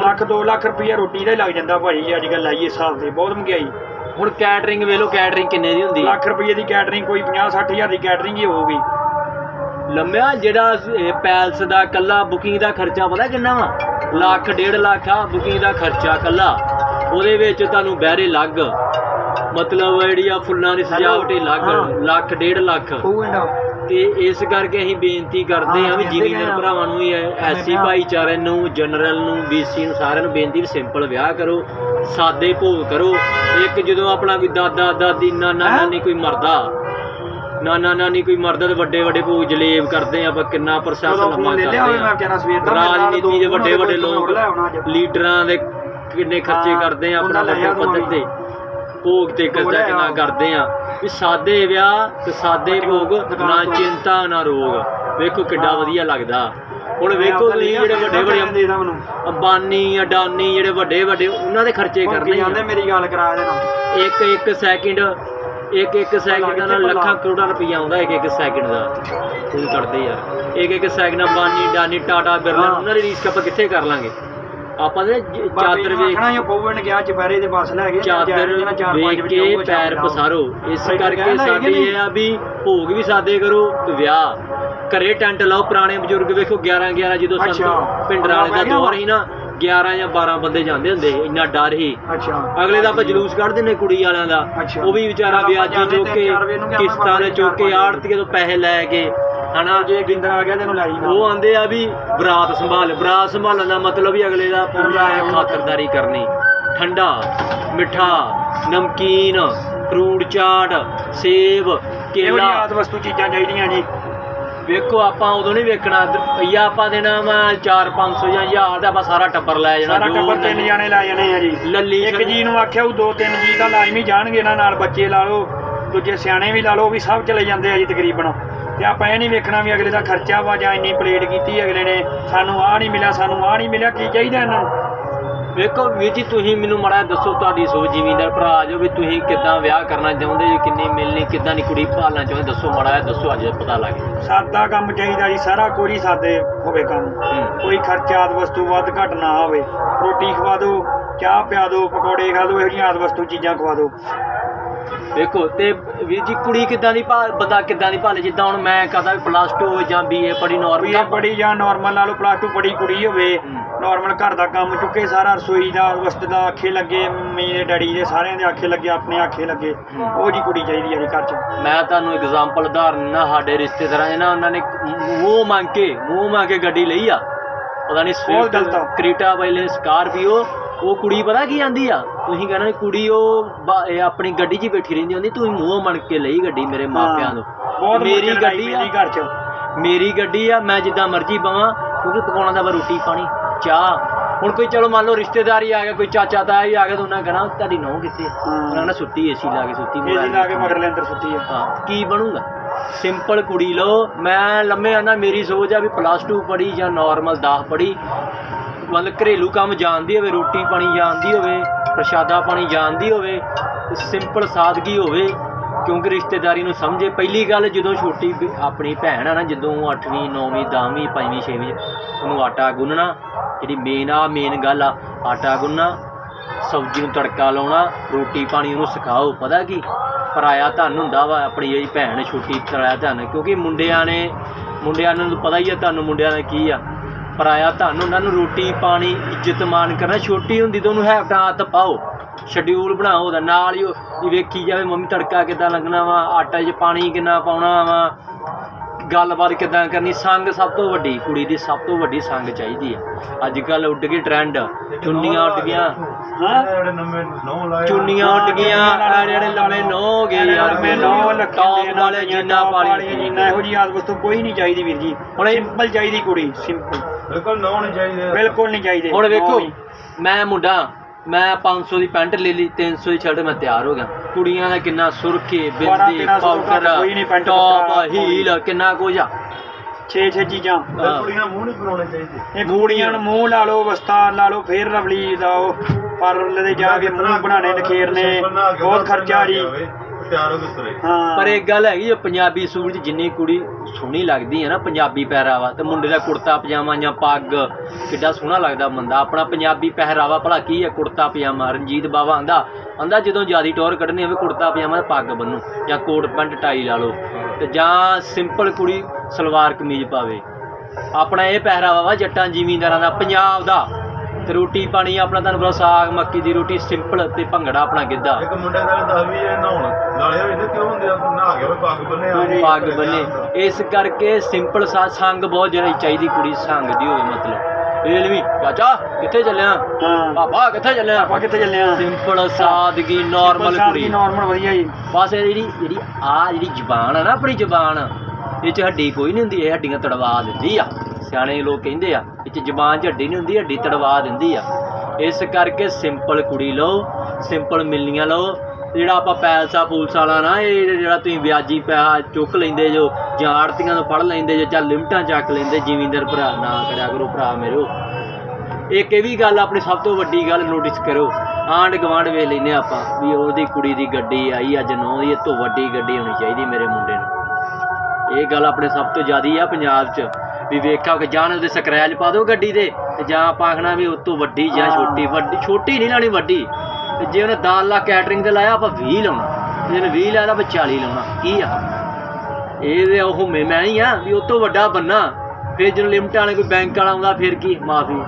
Speaker 2: ਲੱਖ 2 ਲੱਖ ਰੁਪਈਆ ਰੋਟੀ ਦਾ ਹੀ ਲੱਗ ਜਾਂਦਾ ਭਾਜੀ ਅੱਜ ਕੱਲ੍ਹ ਲਾਈਏ ਹਿਸਾਬ ਦੇ ਬਹੁਤ ਮਹਿੰਗਾਈ।
Speaker 1: ਹੁਣ ਕੈਟਰਿੰਗ ਵੇਖ ਲਓ ਕੈਟਰਿੰਗ ਕਿੰਨੇ ਦੀ ਹੁੰਦੀ ਹੈ
Speaker 2: ਲੱਖ ਰੁਪਈਏ ਦੀ ਕੈਟਰਿੰਗ ਕੋਈ 50 60 ਹਜ਼ਾਰ ਦੀ ਕੈਟਰਿੰਗ ਹੀ ਹੋਊਗੀ।
Speaker 1: ਲੰਮਿਆ ਜਿਹੜਾ ਇਹ ਪੈਲਸ ਦਾ ਕੱਲਾ ਬੁਕਿੰਗ ਦਾ ਖਰਚਾ ਪਤਾ ਕਿੰਨਾ ਵਾ? ਲੱਖ ਡੇਢ ਲੱਖ ਆ ਬੁਕਿੰਗ ਦਾ ਖਰਚਾ ਕੱਲਾ। ਉਹਦੇ ਵਿੱਚ ਤੁਹਾਨੂੰ ਬਹਿਰੇ ਲੱਗ। ਮਤਲਬ ਜਿਹੜੀ ਆ ਫੁੱਲਾਂ ਦੀ ਸਜਾਵਟ ਹੀ। ਲੱਗ। ਲੱਖ ਡੇਢ ਲੱਖ। ਤੇ ਇਸ ਕਰਕੇ ਅਸੀਂ ਬੇਨਤੀ ਕਰਦੇ ਹਾਂ ਵੀ ਜ਼ਿਮੀਂਦਾਰ ਭਰਾਵਾਂ ਨੂੰ
Speaker 2: ਹਾਂ।
Speaker 1: ਭਾਈਚਾਰੇ ਨੂੰ ਜਨਰਲ ਨੂੰ ਬੀਸੀ ਨੂੰ ਸਾਰਿਆਂ ਨੂੰ ਬੇਨਤੀ ਵੀ ਸਿੰਪਲ ਵਿਆਹ ਕਰੋ। ਸਾਦੇ ਭੋਗ ਕਰੋ ਇੱਕ ਜਦੋਂ ਆਪਣਾ ਕੋਈ ਦਾਦਾ ਦਾਦੀ ਨਾਨਾ? ਨਾਨੀ ਕੋਈ ਮਰਦਾ ਨਾਨਾ ਨਾਨੀ ਕੋਈ ਮਰਦਾ ਤੇ ਵੱਡੇ ਵੱਡੇ ਭੋਗ ਜਲੇਬ ਕਰਦੇ ਆਪਾਂ ਕਿੰਨਾ ਪ੍ਰੋਸੈਸ
Speaker 2: ਉਦੋਂ
Speaker 1: ਲੰਮਾ ਕਰਦੇ ਆ ਰਾਜਨੀਤੀ ਦੇ ਵੱਡੇ ਵੱਡੇ ਲੋਕ। ਲੀਡਰਾਂ ਦੇ ਕਿੰਨੇ ਖਰਚੇ ਕਰਦੇ ਆ ਆਪਣਾ ਵੱਡੇ ਪੱਧਰ ਤੇ ਭੋਗ ਤੇ ਕਰਜ਼ਾ ਕਿੰਨਾ। ਕਰਦੇ ਆ ਵੀ ਸਾਦੇ ਵਿਆਹ ਤੇ ਸਾਦੇ ਭੋਗ ਨਾ ਚਿੰਤਾ ਨਾ ਰੋਗ ਵੇਖੋ ਕਿੱਡਾ। ਵਧੀਆ ਲੱਗਦਾ ਹੁਣ ਵੇਖੋ ਤੁਸੀਂ ਜਿਹੜੇ ਵੱਡੇ ਵੱਡੇ
Speaker 2: ਦੇ ਦਾ ਮੈਨੂੰ
Speaker 1: ਅੰਬਾਨੀ ਅਡਾਨੀ ਜਿਹੜੇ ਵੱਡੇ ਵੱਡੇ ਉਹਨਾਂ ਦੇ ਖਰਚੇ ਕਰਨੇ
Speaker 2: ਜਾਂਦੇ ਮੇਰੀ ਗੱਲ ਕਰਾ ਦੇਣਾ
Speaker 1: ਇੱਕ ਇੱਕ ਸੈਕਿੰਡ ਇੱਕ ਇੱਕ ਸੈਕਿੰਡ ਦਾ ਨਾਲ ਲੱਖਾਂ ਕਰੋੜਾਂ ਰੁਪਈਆ ਆਉਂਦਾ ਇੱਕ ਇੱਕ ਸੈਕਿੰਡ ਦਾ। ਹੁਣ ਕਰਦੇ ਯਾਰ। ਇੱਕ ਇੱਕ ਸੈਕਿੰਡ ਅੰਬਾਨੀ ਅਡਾਨੀ ਟਾਟਾ ਬਿਰਲਾ। ਉਹਨਾਂ ਦੀ ਰੀਸ ਆਪਾਂ ਕਿੱਥੇ ਕਰ ਲਾਂਗੇ? ਆਪਾਂ ਨੇ ਜ- ਚਾਦਰ ਵੇਖ
Speaker 2: ਆਖਣਾ ਇਹ ਪਵਨ ਗਿਆ ਚੁਪਹਿਰੇ ਦੇ ਬੱਸ ਲੈ ਗਏ
Speaker 1: ਚਾਦਰ ਵੇਖ ਕੇ ਪੈਰ ਪਸਾਰੋ। ਇਸ ਕਰਕੇ ਸਾਡੀ? ਇਹ ਆ ਵੀ ਭੋਗ ਵੀ ਸਾਦੇ ਕਰੋ ਤੇ ਵਿਆਹ। ਘਰੇ ਟੈਂਟ ਲਾਓ ਪੁਰਾਣੇ ਬਜ਼ੁਰਗ ਵੇਖੋ 11 11 ਜਦੋਂ। ਸੰਤ ਪਿੰਡਰਾਂ ਵਾਲੇ ਦਾ ਦੌਰ। ਸੀ ਨਾ 11 ਜਾਂ 12 ਬੰਦੇ ਜਾਂਦੇ ਹੁੰਦੇ ਇੰਨਾ ਡਰ ਹੀ
Speaker 2: ਅੱਛਾ।
Speaker 1: ਅਗਲੇ ਦਾ ਆਪਾਂ ਜਲੂਸ ਕੱਢਦੇ ਨੇ ਕੁੜੀ ਵਾਲਿਆਂ ਦਾ। ਉਹ ਵੀ ਵਿਚਾਰਾ ਵਿਆਜੀ ਚੁੱਕ ਕੇ ਕਿਸ਼ਤਾਂ ਦੇ ਚੁੱਕ ਕੇ ਆੜਤੀਏ ਤੋਂ ਪੈਸੇ ਲੈ ਕੇ ਹਨਾ?
Speaker 2: ਜੇ ਗਿੰਦਰ ਆ ਗਿਆ ਤੈਨੂੰ ਲਾਈ
Speaker 1: ਉਹ ਆਂਦੇ ਆ ਵੀ ਬਰਾਤ ਸੰਭਾਲ ਬਰਾਤ ਸੰਭਾਲਣ ਦਾ ਮਤਲਬ ਹੀ ਅਗਲੇ ਦਾ ਪੂਰਾ ਖਾਤਰਦਾਰੀ ਕਰਨੀ। ਠੰਡਾ ਮਿੱਠਾ ਨਮਕੀਨ ਫਰੂਟ ਚਾਟ ਸੇਬ
Speaker 2: ਇਹੋ
Speaker 1: ਕੇਲਾ
Speaker 2: ਜਿਹੀ ਆਦ ਵਸਤੂ ਚੀਜ਼ਾਂ ਚਾਹੀਦੀਆਂ ਜੀ।
Speaker 1: ਵੇਖੋ ਆਪਾਂ ਉਦੋਂ ਨਹੀਂ ਵੇਖਣਾ। ਰੁਪਈਆ ਆਪਾਂ ਦੇਣਾ ਵਾ 4-500 ਜਾਂ 1000 ਦਾ ਆਪਾਂ ਸਾਰਾ ਟੱਬਰ ਲੈ ਜਾਣਾ
Speaker 2: ਸਾਰਾ
Speaker 1: ਜੋ
Speaker 2: ਟੱਬਰ ਤਿੰਨ ਜਾਣੇ ਲੈ ਜਾਣੇ ਆ ਜੀ।
Speaker 1: ਲੱਲੀ
Speaker 2: ਇੱਕ ਜੀ ਨੂੰ ਆਖਿਆ ਉਹ ਦੋ ਤਿੰਨ ਜੀ ਤਾਂ ਲਾਜ਼ਮੀ ਜਾਣਗੇ ਇਹਨਾਂ ਨਾਲ ਬੱਚੇ ਲਾ ਲਓ ਦੂਜੇ ਸਿਆਣੇ ਵੀ ਲਾ ਲਓ ਉਹ ਵੀ ਸਭ ਚਲੇ ਜਾਂਦੇ ਆ ਜੀ ਤਕਰੀਬਨ। ਤੇ ਆਪਾਂ ਇਹ ਨਹੀਂ ਵੇਖਣਾ ਵੀ ਅਗਲੇ ਦਾ ਖਰਚਾ ਵਾ ਜਾਂ ਇੰਨੀ ਪਲੇਟ ਕੀਤੀ ਅਗਲੇ ਨੇ ਸਾਨੂੰ ਆਹ ਨਹੀਂ ਮਿਲਿਆ ਸਾਨੂੰ ਆਹ ਨਹੀਂ ਮਿਲਿਆ ਕੀ ਚਾਹੀਦਾ ਇਹਨਾਂ ਨੂੰ?
Speaker 1: ਵੇਖੋ ਵੀਰ ਜੀ ਤੁਸੀਂ ਮੈਨੂੰ ਮੜਾ ਦੱਸੋ ਤੁਹਾਡੀ ਸੋਚ ਜ਼ਿਮੀਂਦਾਰ ਭਰਾ ਜੋ ਵੀ ਤੁਸੀਂ ਕਿੱਦਾਂ ਵਿਆਹ ਕਰਨਾ ਚਾਹੁੰਦੇ ਜੀ ਕਿੰਨੀ ਮਿਲਣੀ ਕਿੱਦਾਂ ਦੀ ਕੁੜੀ ਭਾਲਣਾ ਚਾਹੁੰਦੇ ਦੱਸੋ ਮੜਾ ਦੱਸੋ ਅੱਜ ਪਤਾ ਲੱਗੇ
Speaker 2: ਸਾਦਾ ਕੰਮ ਚਾਹੀਦਾ ਜੀ ਸਾਰਾ ਕੋਈ ਸਾਦੇ ਹੋਵੇ ਕੰਮ। ਕੋਈ ਖਰਚਾਤ ਵਸਤੂ ਵੱਧ ਘੱਟ ਨਾ ਹੋਵੇ। ਰੋਟੀ ਖਵਾ ਦਿਓ ਚਾਹ ਪਿਆ ਦਿਓ ਪਕੌੜੇ ਖਾ ਦਿਓ ਇਹੋ ਜਿਹੀਆਂ ਆਦ ਵਸਤੂ ਚੀਜ਼ਾਂ ਖਵਾ ਦਿਓ।
Speaker 1: ਵੇਖੋ ਤੇ ਵੀਰ ਜੀ ਕੁੜੀ ਕਿੱਦਾਂ ਦੀ ਭਾਲ ਬੰਦਾ ਕਿੱਦਾਂ ਦੀ ਭਾਲੇ ਜਿੱਦਾਂ ਹੁਣ ਮੈਂ ਕਹਦਾ ਵੀ ਪਲੱਸ 2 ਜਾਂ ਬੀਏ ਪੜੀ ਨਾਰਮਲ
Speaker 2: ਇਹ ਬੜੀ ਜਾਂ ਨਾਰਮਲ ਲਾ ਲਓ ਪਲੱਸ 2 ਪੜੀ ਕੁੜੀ ਹੋਵੇ। ਨਾਰਮਲ ਘਰ ਦਾ ਕੰਮ ਚੁੱਕੇ ਸਾਰਾ ਰਸੋਈ ਦਾ ਵਸਤ ਦਾ ਆਖੇ ਲੱਗੇ ਮੇਰੇ ਡੈਡੀ ਦੇ ਸਾਰਿਆਂ ਦੇ ਆਖੇ ਲੱਗੇ ਆਪਣੇ ਆਖੇ ਲੱਗੇ। ਉਹ ਜੀ ਕੁੜੀ ਚਾਹੀਦੀ ਹੈ ਜੀ ਘਰ 'ਚ
Speaker 1: ਮੈਂ ਤੁਹਾਨੂੰ ਐਗਜ਼ਾਮਪਲ ਉਦਾਹਰਨ ਨਾ ਸਾਡੇ ਰਿਸ਼ਤੇਦਾਰਾਂ ਦੇ ਨਾ ਉਹਨਾਂ ਨੇ ਮੂੰਹ ਮੰਗ ਕੇ ਮੂੰਹ ਮੰਗ ਕੇ ਗੱਡੀ ਲਈ ਆ ਪਤਾ ਨਹੀਂ
Speaker 2: ਆ।
Speaker 1: ਕ੍ਰੀਟਾ ਵਾਲੇ ਸਕਾਰਪੀਓ ਉਹ ਕੁੜੀ ਪਤਾ ਕੀ ਆਂਦੀ ਆ? ਤੁਸੀਂ ਕਹਿੰਦੇ ਕੁੜੀ ਉਹ ਬਾ- ਇਹ ਆਪਣੀ ਗੱਡੀ 'ਚ ਹੀ ਬੈਠੀ ਰਹਿੰਦੀ ਹੁੰਦੀ ਤੁਸੀਂ ਮੂੰਹ ਮੰਗ ਕੇ ਲਈ ਗੱਡੀ ਮੇਰੇ ਮਾਪਿਆਂ ਤੋਂ
Speaker 2: ਬਹੁਤ
Speaker 1: ਮੇਰੀ ਗੱਡੀ ਆ।
Speaker 2: ਘਰ 'ਚ।
Speaker 1: ਮੇਰੀ ਗੱਡੀ ਆ ਮੈਂ ਜਿੱਦਾਂ ਮਰਜ਼ੀ ਬਵਾਂ ਕਿਉਂਕਿ ਪਕਾਉਣਾ ਦਾ ਵਾ ਰੋਟੀ ਪਾਣੀ ਚਾਹ। ਹੁਣ ਕੋਈ ਚਲੋ ਮੰਨ ਲਓ ਰਿਸ਼ਤੇਦਾਰੀ ਆ ਗਿਆ ਕੋਈ ਚਾਚਾ ਤਾਇਆ ਹੀ ਆ ਗਿਆ ਤਾਂ ਉਹਨਾਂ ਕਹਿਣਾ ਤੁਹਾਡੀ ਨੌਂ ਕਿੱਥੇ? ਆ?
Speaker 2: ਹਾਂ।
Speaker 1: ਉਹਨਾਂ ਨੇ ਸੁੱਤੀ ਏਸੀ ਲਾ ਕੇ ਸੁੱਤੀ
Speaker 2: ਇਹ ਜੀ
Speaker 1: ਮੋਬਾਈਲ
Speaker 2: ਲਾ ਕੇ ਮਗਰਲੇ ਅੰਦਰ ਸੁੱਤੀ ਹੈ
Speaker 1: ਹਾਂ ਕੀ ਬਣੂਗਾ? ਸਿੰਪਲ ਕੁੜੀ ਲਓ। ਮੈਂ ਲੰਮੇ ਆਨਾ ਮੇਰੀ ਸੋਚ ਆ ਵੀ ਪਲੱਸ 2 ਪੜੀ ਜਾਂ ਨਾਰਮਲ 10 ਪੜੀ ਮਤਲਬ ਘਰੇਲੂ ਕੰਮ ਜਾਣਦੀ ਹੋਵੇ, ਰੋਟੀ ਪਾਣੀ ਜਾਣਦੀ ਹੋਵੇ, ਪ੍ਰਸ਼ਾਦਾ ਪਾਣੀ ਜਾਣਦੀ ਹੋਵੇ ਸਿੰਪਲ ਸਾਦਗੀ ਹੋਵੇ, ਕਿਉਂਕਿ ਰਿਸ਼ਤੇਦਾਰੀ ਨੂੰ ਸਮਝੇ। ਪਹਿਲੀ ਗੱਲ, ਜਦੋਂ ਛੋਟੀ ਆਪਣੀ ਭੈਣ ਆ ਨਾ, ਜਦੋਂ 8ਵੀਂ 9ਵੀਂ 10ਵੀਂ 5ਵੀਂ 6ਵੀਂ ਉਹਨੂੰ ਆਟਾ ਗੁੰਨਣਾ, ਜਿਹੜੀ ਮੇਨ ਆ ਮੇਨ ਗੱਲ ਆ, ਆਟਾ ਗੁੰਨਣਾ, ਸਬਜ਼ੀ ਨੂੰ ਤੜਕਾ ਲਾਉਣਾ, ਰੋਟੀ ਪਾਣੀ ਉਹਨੂੰ ਸਿਖਾਓ। ਪਤਾ ਕੀ? ਪਰਾਇਆ ਧਨ ਹੁੰਦਾ ਵਾ, ਆਪਣੀ ਜਿਹੜੀ ਭੈਣ ਛੋਟੀ, ਪਰਾਇਆ ਧਨ, ਕਿਉਂਕਿ ਮੁੰਡਿਆਂ ਨੇ, ਮੁੰਡਿਆਂ ਨੂੰ ਪਤਾ ਹੀ ਆ, ਤੁਹਾਨੂੰ ਮੁੰਡਿਆਂ ਦਾ ਕੀ ਆ। ਪਰਾਇਆ ਧਨ ਉਹਨਾਂ ਨੂੰ ਰੋਟੀ ਪਾਣੀ ਇੱਜ਼ਤ ਮਾਨ ਕਰਨਾ। ਛੋਟੀ ਹੁੰਦੀ ਤਾਂ ਉਹਨੂੰ ਹੈਬਟਾਂ ਆਦਤ ਪਾਓ। ਸ਼ਡਿਊਲ ਬਣਾਓ ਉਹਦਾ। ਨਾਲ ਹੀ ਵੇਖੀ ਜਾਵੇ ਮੰਮੀ ਤੜਕਾ ਕਿੱਦਾਂ ਲੱਗਣਾ ਵਾ ਆਟਾ 'ਚ ਪਾਣੀ ਕਿੰਨਾ ਪਾਉਣਾ ਵਾ ਗੱਲਬਾਤ ਕਿੱਦਾਂ ਕਰਨੀ। ਸੰਗ ਸਭ ਤੋਂ ਵੱਡੀ ਕੁੜੀ ਦੀ ਸਭ ਤੋਂ ਵੱਡੀ ਸੰਗ ਚਾਹੀਦੀ ਆ। ਅੱਜ ਕੱਲ ਉੱਡ ਗਈ ਟ੍ਰੈਂਡ ਚੁੰਨੀਆਂ ਉੱਡ ਗਈਆਂ। ਚੁੰਨੀਆਂ ਉੱਡ ਗਈਆਂ। ਆਹ ਜਿਹੜੇ ਲੰਮੇ ਨੌ ਹੋ ਗਏ ਯਾਰ
Speaker 2: ਮੈਂ ਨੌ
Speaker 1: ਟੌਪ ਵਾਲੇ ਜਿੰਨਾ ਪਾਲੀ
Speaker 2: ਜਿੰਨਾ ਇਹੋ ਜੀ ਆਦ ਵਸਤੂ ਕੋਈ ਨਹੀਂ ਚਾਹੀਦੀ ਵੀਰ ਜੀ।
Speaker 1: ਹੁਣ
Speaker 2: ਸਿੰਪਲ ਚਾਹੀਦੀ ਕੁੜੀ ਸਿੰਪਲ
Speaker 3: ਬਿਲਕੁਲ ਨੌ ਨਹੀਂ ਚਾਹੀਦੇ
Speaker 2: ਬਿਲਕੁਲ ਨਹੀਂ ਚਾਹੀਦੇ।
Speaker 1: ਹੁਣ ਵੇਖੋ। ਮੈਂ ਮੁੰਡਾ ਮੈਂ 500 ਦੀ ਪੈਂਟ ਲੈ ਲਈ 300 ਦੀ ਸ਼ਰਟ ਮੈਂ ਤਿਆਰ ਹੋ ਗਿਆ। ਕੁੜੀਆਂ ਦਾ ਕਿੰਨਾ ਸੁਰਖੇ ਬਿੰਦੀ ਪਾਊਡਰ
Speaker 2: ਕੋਈ ਨਹੀਂ ਪੈਂਟ
Speaker 1: ਟੌਪ ਹੀਲ ਕਿੰਨਾ ਕੁਝ ਆ।
Speaker 2: ਛੇ ਛੇ ਚੀਜ਼ਾਂ।
Speaker 3: ਕੁੜੀਆਂ ਮੂੰਹ ਨਹੀਂ ਬਣਾਉਣੇ ਚਾਹੀਦੇ।
Speaker 2: ਇਹ ਕੁੜੀਆਂ ਨੂੰ ਮੂੰਹ ਲਾ ਲਓ ਵਸਤਾਨ ਲਾ ਲਓ ਫੇਰ ਰਵਲੀ ਲਾਓ। ਪਾਰਲਰ ਦੇ ਜਾ ਕੇ ਮੂੰਹ ਬਣਾਣੇ ਨਖੇਰਨੇ ਬਹੁਤ ਖਰਚਾ ਜੀ।
Speaker 3: ਤਿਆਰ ਹੋ ਕੇ ਤੁਰੇ
Speaker 2: ਹਾਂ।
Speaker 1: ਪਰ ਇੱਕ ਗੱਲ ਹੈਗੀ ਆ ਪੰਜਾਬੀ ਸੂਟ 'ਚ ਜਿੰਨੀ ਕੁੜੀ ਸੋਹਣੀ ਲੱਗਦੀ ਹੈ ਨਾ ਪੰਜਾਬੀ ਪਹਿਰਾਵਾ ਤੇ ਮੁੰਡੇ ਦਾ ਕੁੜਤਾ ਪਜਾਮਾ ਜਾਂ ਪੱਗ ਕਿੱਡਾ ਸੋਹਣਾ ਲੱਗਦਾ ਬੰਦਾ। ਆਪਣਾ ਪੰਜਾਬੀ ਪਹਿਰਾਵਾ ਭਲਾ ਕੀ ਹੈ ਕੁੜਤਾ ਪਜਾਮਾ? ਰਣਜੀਤ ਬਾਵਾ ਆਂਦਾ ਆਂਦਾ ਜਦੋਂ ਜਿਆਦੀ ਟੌਰ ਕੱਢਣੀ ਹੋਵੇ ਕੁੜਤਾ ਪਜਾਮਾ ਤੇ ਪੱਗ ਬੰਨੋ ਜਾਂ ਕੋਟ ਪੈਂਟ ਟਾਈ ਲਾ ਲਓ। ਤੇ ਜਾਂ ਸਿੰਪਲ ਕੁੜੀ ਸਲਵਾਰ ਕਮੀਜ਼ ਪਾਵੇ। ਆਪਣਾ ਇਹ ਪਹਿਰਾਵਾ ਵਾ ਜੱਟਾਂ ਜ਼ਿਮੀਂਦਾਰਾਂ ਦਾ ਪੰਜਾਬ ਦਾ। ਤੇ ਰੋਟੀ ਪਾਣੀ ਆਪਣਾ ਤੁਹਾਨੂੰ ਪਤਾ ਸਾਗ ਮੱਕੀ ਦੀ ਰੋਟੀ ਸਿੰਪਲ ਤੇ ਭੰਗੜਾ ਆਪਣਾ ਗਿੱਧਾ।
Speaker 3: ਇੱਕ ਮੁੰਡੇ ਦਾ 10 ਵੀ ਇਹ ਨਹਾਉਣ। ਪੱਗ ਬੰਨੇ ਆ
Speaker 1: ਪੱਗ ਬੰਨੇ। ਇਸ ਕਰਕੇ ਸਿੰਪਲ ਸਾ ਸੰਗ ਬਹੁਤ ਜਿਹੜੀ ਚਾਹੀਦੀ ਕੁੜੀ ਸੰਗ ਦੀ ਹੋਵੇ ਮਤਲਬ। ਇਹ ਵੀ ਚਾਚਾ ਕਿੱਥੇ ਚੱਲਿਆ?
Speaker 2: ਹਾਂ।
Speaker 1: ਪਾਪਾ ਕਿੱਥੇ ਚੱਲਿਆ?
Speaker 2: ਆਪਾਂ ਕਿੱਥੇ ਚੱਲੇ ਆ?
Speaker 1: ਸਿੰਪਲ ਸਾਦਗੀ ਨਾਰਮਲ ਕੁੜੀ।
Speaker 2: ਨਾਰਮਲ ਵਧੀਆ ਜੀ।
Speaker 1: ਬਸ ਇਹ ਜਿਹੜੀ ਜਿਹੜੀ ਆ ਜਿਹੜੀ ਜ਼ਬਾਨ ਆ ਨਾ ਆਪਣੀ ਜ਼ਬਾਨ ਇਹ ਚ ਹੱਡੀ ਕੋਈ ਨਹੀਂ ਹੁੰਦੀ ਇਹ ਹੱਡੀਆਂ ਤੜਵਾ ਦਿੰਦੀ ਆ। ਸਿਆਣੇ ਲੋਕ ਕਹਿੰਦੇ ਆ ਇਹ ਚ ਜ਼ਬਾਨ ਚ ਹੱਡੀ ਨਹੀਂ ਹੁੰਦੀ ਹੱਡੀ ਤੜਵਾ ਦਿੰਦੀ ਆ। ਇਸ ਕਰਕੇ ਸਿੰਪਲ ਕੁੜੀ ਲਓ ਸਿੰਪਲ ਮਿਲਨੀਆਂ ਲਓ ਜਿਹੜਾ ਆਪਾਂ ਪੈਲਸਾ ਪੂਲਸ ਵਾਲਾ ਨਾ ਇਹ ਜਿਹੜਾ ਤੁਸੀਂ ਵਿਆਜੀ ਪੈਸਾ ਚੁੱਕ ਲੈਂਦੇ ਜੋ ਜਾਂ ਆੜਤੀਆਂ ਤੋਂ ਫੜ ਲੈਂਦੇ ਜੋ ਜਾਂ ਲਿਮਟਾਂ ਚੱਕ ਲੈਂਦੇ ਜ਼ਿਮੀਂਦਾਰ ਭਰਾ ਨਾ ਕਰਿਆ ਕਰੋ ਭਰਾ ਮੇਰੋ ਇੱਕ ਇਹ ਵੀ ਗੱਲ ਆਪਣੀ ਸਭ ਤੋਂ ਵੱਡੀ ਗੱਲ ਨੋਟਿਸ ਕਰੋ ਆਂਡ ਗਵਾਂਡ ਵੇਖ ਲੈਨੇ ਆਪਾਂ ਵੀ ਉਹਦੀ ਕੁੜੀ ਦੀ ਗੱਡੀ ਆਈ ਅੱਜ ਨੌ ਦੀ ਇਹ ਤੋਂ ਵੱਡੀ ਗੱਡੀ ਹੋਣੀ ਚਾਹੀਦੀ ਮੇਰੇ ਮੁੰਡੇ ਨੂੰ ਇਹ ਗੱਲ ਆਪਣੇ ਸਭ ਤੋਂ ਜ਼ਿਆਦੀ ਆ ਪੰਜਾਬ 'ਚ ਵੀ ਵੇਖਾ ਕਿ ਜਾਣ ਉਹਦੇ ਸਕਰੈਚ ਪਾ ਦਿਓ ਗੱਡੀ ਦੇ ਤੇ ਜਾਂ ਆਪਾਂ ਆਖਣਾ ਵੀ ਉਸ ਤੋਂ ਵੱਡੀ ਜਾਂ। ਛੋਟੀ ਵੱਡੀ ਛੋਟੀ ਨਹੀਂ ਲਾਣੀ ਵੱਡੀ ਤੇ ਜੇ ਉਹਨੇ 10 ਲੱਖ ਕੈਟਰਿੰਗ ਤੇ ਲਾਇਆ, ਆਪਾਂ 20 ਲਾਉਣਾ। ਤੇ ਜੇ ਉਹਨੇ 20 ਲਾਇਆ ਤਾਂ ਆਪਾਂ 40 ਲਾਉਣਾ। ਕੀ ਆ? ਇਹ ਤੇ ਉਹ ਮੈਂ ਮੈਂ ਹੀ ਆ ਵੀ ਉਹ ਤੋਂ ਵੱਡਾ ਬੰਨਾ ਫਿਰ ਜਦੋਂ ਲਿਮਟ ਵਾਲੇ ਕੋਈ ਬੈਂਕ ਵਾਲਾ ਆਉਂਦਾ, ਫਿਰ ਕੀ? ਮਾਫੀ।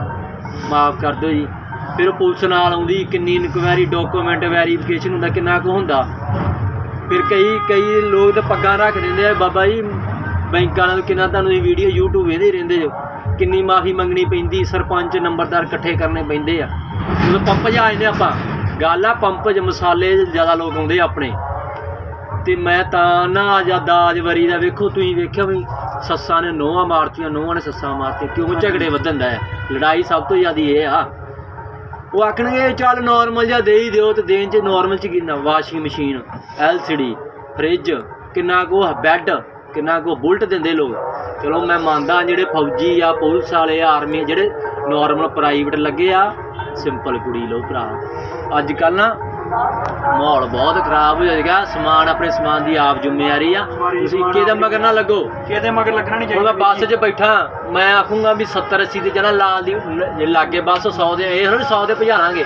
Speaker 1: ਮਾਫ ਕਰ ਦਿਓ ਜੀ। ਫਿਰ ਉਹ ਪੁਲਿਸ ਨਾਲ ਆਉਂਦੀ, ਕਿੰਨੀ ਇਨਕੁਆਇਰੀ ਡਾਕੂਮੈਂਟ ਵੈਰੀਫਿਕੇਸ਼ਨ ਹੁੰਦਾ, ਕਿੰਨਾ ਕੁ ਹੁੰਦਾ। ਫਿਰ ਕਈ ਕਈ ਲੋਕ ਤਾਂ ਪੱਗਾਂ ਰੱਖ ਦਿੰਦੇ ਆ, ਬਾਬਾ ਜੀ ਬੈਂਕਾਂ ਨਾਲ ਕਿੰਨਾ ਤੁਹਾਨੂੰ ਇਹ ਵੀਡੀਓ YouTube ਵੇਖਦੇ ਰਹਿੰਦੇ ਜੋ। ਕਿੰਨੀ ਮਾਫੀ ਮੰਗਣੀ ਪੈਂਦੀ, ਸਰਪੰਚ ਨੰਬਰਦਾਰ ਇਕੱਠੇ ਕਰਨੇ ਪੈਂਦੇ ਆ। ਜਦੋਂ ਪੰਪ 'ਚ ਜਾਂਦੇ ਆਪਾਂ ਗੱਲ ਆ ਪੰਪ 'ਚ ਮਸਾਲੇ ਜ਼ਿਆਦਾ ਲੋਕ ਆਉਂਦੇ ਆ ਆਪਣੇ। ਤੇ ਮੈਂ ਤਾਂ ਨਾ ਆਜਾ ਦਾਜ ਵਰੀ ਦਾ ਵੇਖੋ ਤੁਸੀਂ ਵੇਖਿਆ ਵੀ ਸੱਸਾਂ ਨੇ ਨੋਹਾਂ ਮਾਰਤੀਆਂ ਨੋਹਾਂ ਨੇ ਸੱਸਾਂ ਮਾਰਤੀਆਂ ਕਿਉਂ ਝਗੜੇ ਵਧਣ ਦਾ ਹੈ? ਲੜਾਈ ਸਭ ਤੋਂ ਜ਼ਿਆਦੀ ਇਹ ਆ। ਉਹ ਆਖਣਗੇ ਚੱਲ ਨਾਰਮਲ ਜਿਹਾ ਦੇ ਹੀ ਦਿਓ ਤੇ ਦੇਣ ਚ ਨਾਰਮਲ ਚ ਕਿੰਨਾ? ਵਾਸ਼ਿੰਗ ਮਸ਼ੀਨ ਐਲਸੀਡੀ ਫ੍ਰਿਜ ਕਿੰਨਾ ਕੋ ਬੈੱਡ ਕਿੰਨਾ ਕੋ ਬੁਲਟ ਦਿੰਦੇ ਲੋਕ। ਚਲੋ ਮੈਂ ਮੰਨਦਾ ਜਿਹੜੇ ਫੌਜੀ ਆ ਪੁਲਿਸ ਵਾਲੇ ਆ ਆਰਮੀ ਜਿਹੜੇ ਨਾਰਮਲ ਪ੍ਰਾਈਵੇਟ ਲੱਗੇ ਆ ਸਿੰਪਲ ਕੁੜੀ ਲੋ ਭਰਾ। ਅੱਜ ਕੱਲ ਨਾ ਮਾਹੌਲ ਬਹੁਤ ਖਰਾਬ ਹੋ ਜਾਏਗਾ। ਸਮਾਨ ਆਪਣੇ ਸਮਾਨ ਦੀ ਆਪ ਜ਼ਿੰਮੇਵਾਰੀ ਆ। ਤੁਸੀਂ ਕਿਹਦੇ ਮਗਰ ਨਾ ਲੱਗੋ।
Speaker 2: ਕਿਹਦੇ ਮਗਰ ਲੱਗਣਾ ਨਹੀਂ
Speaker 1: ਹੁਣ ਮੈਂ
Speaker 2: ਚਾਹੀਦਾ
Speaker 1: ਬੱਸ 'ਚ ਬੈਠਾ। ਮੈਂ ਆਖੂੰਗਾ ਵੀ 70 80 ਤੇ ਜਣਾ ਲਾਲ ਦੀ ਲਾਗੇ ਬੱਸ 100 ਦੇ ਇਹ ਥੋੜੀ 100 ਦੇ ਭਜਾਣਾਗੇ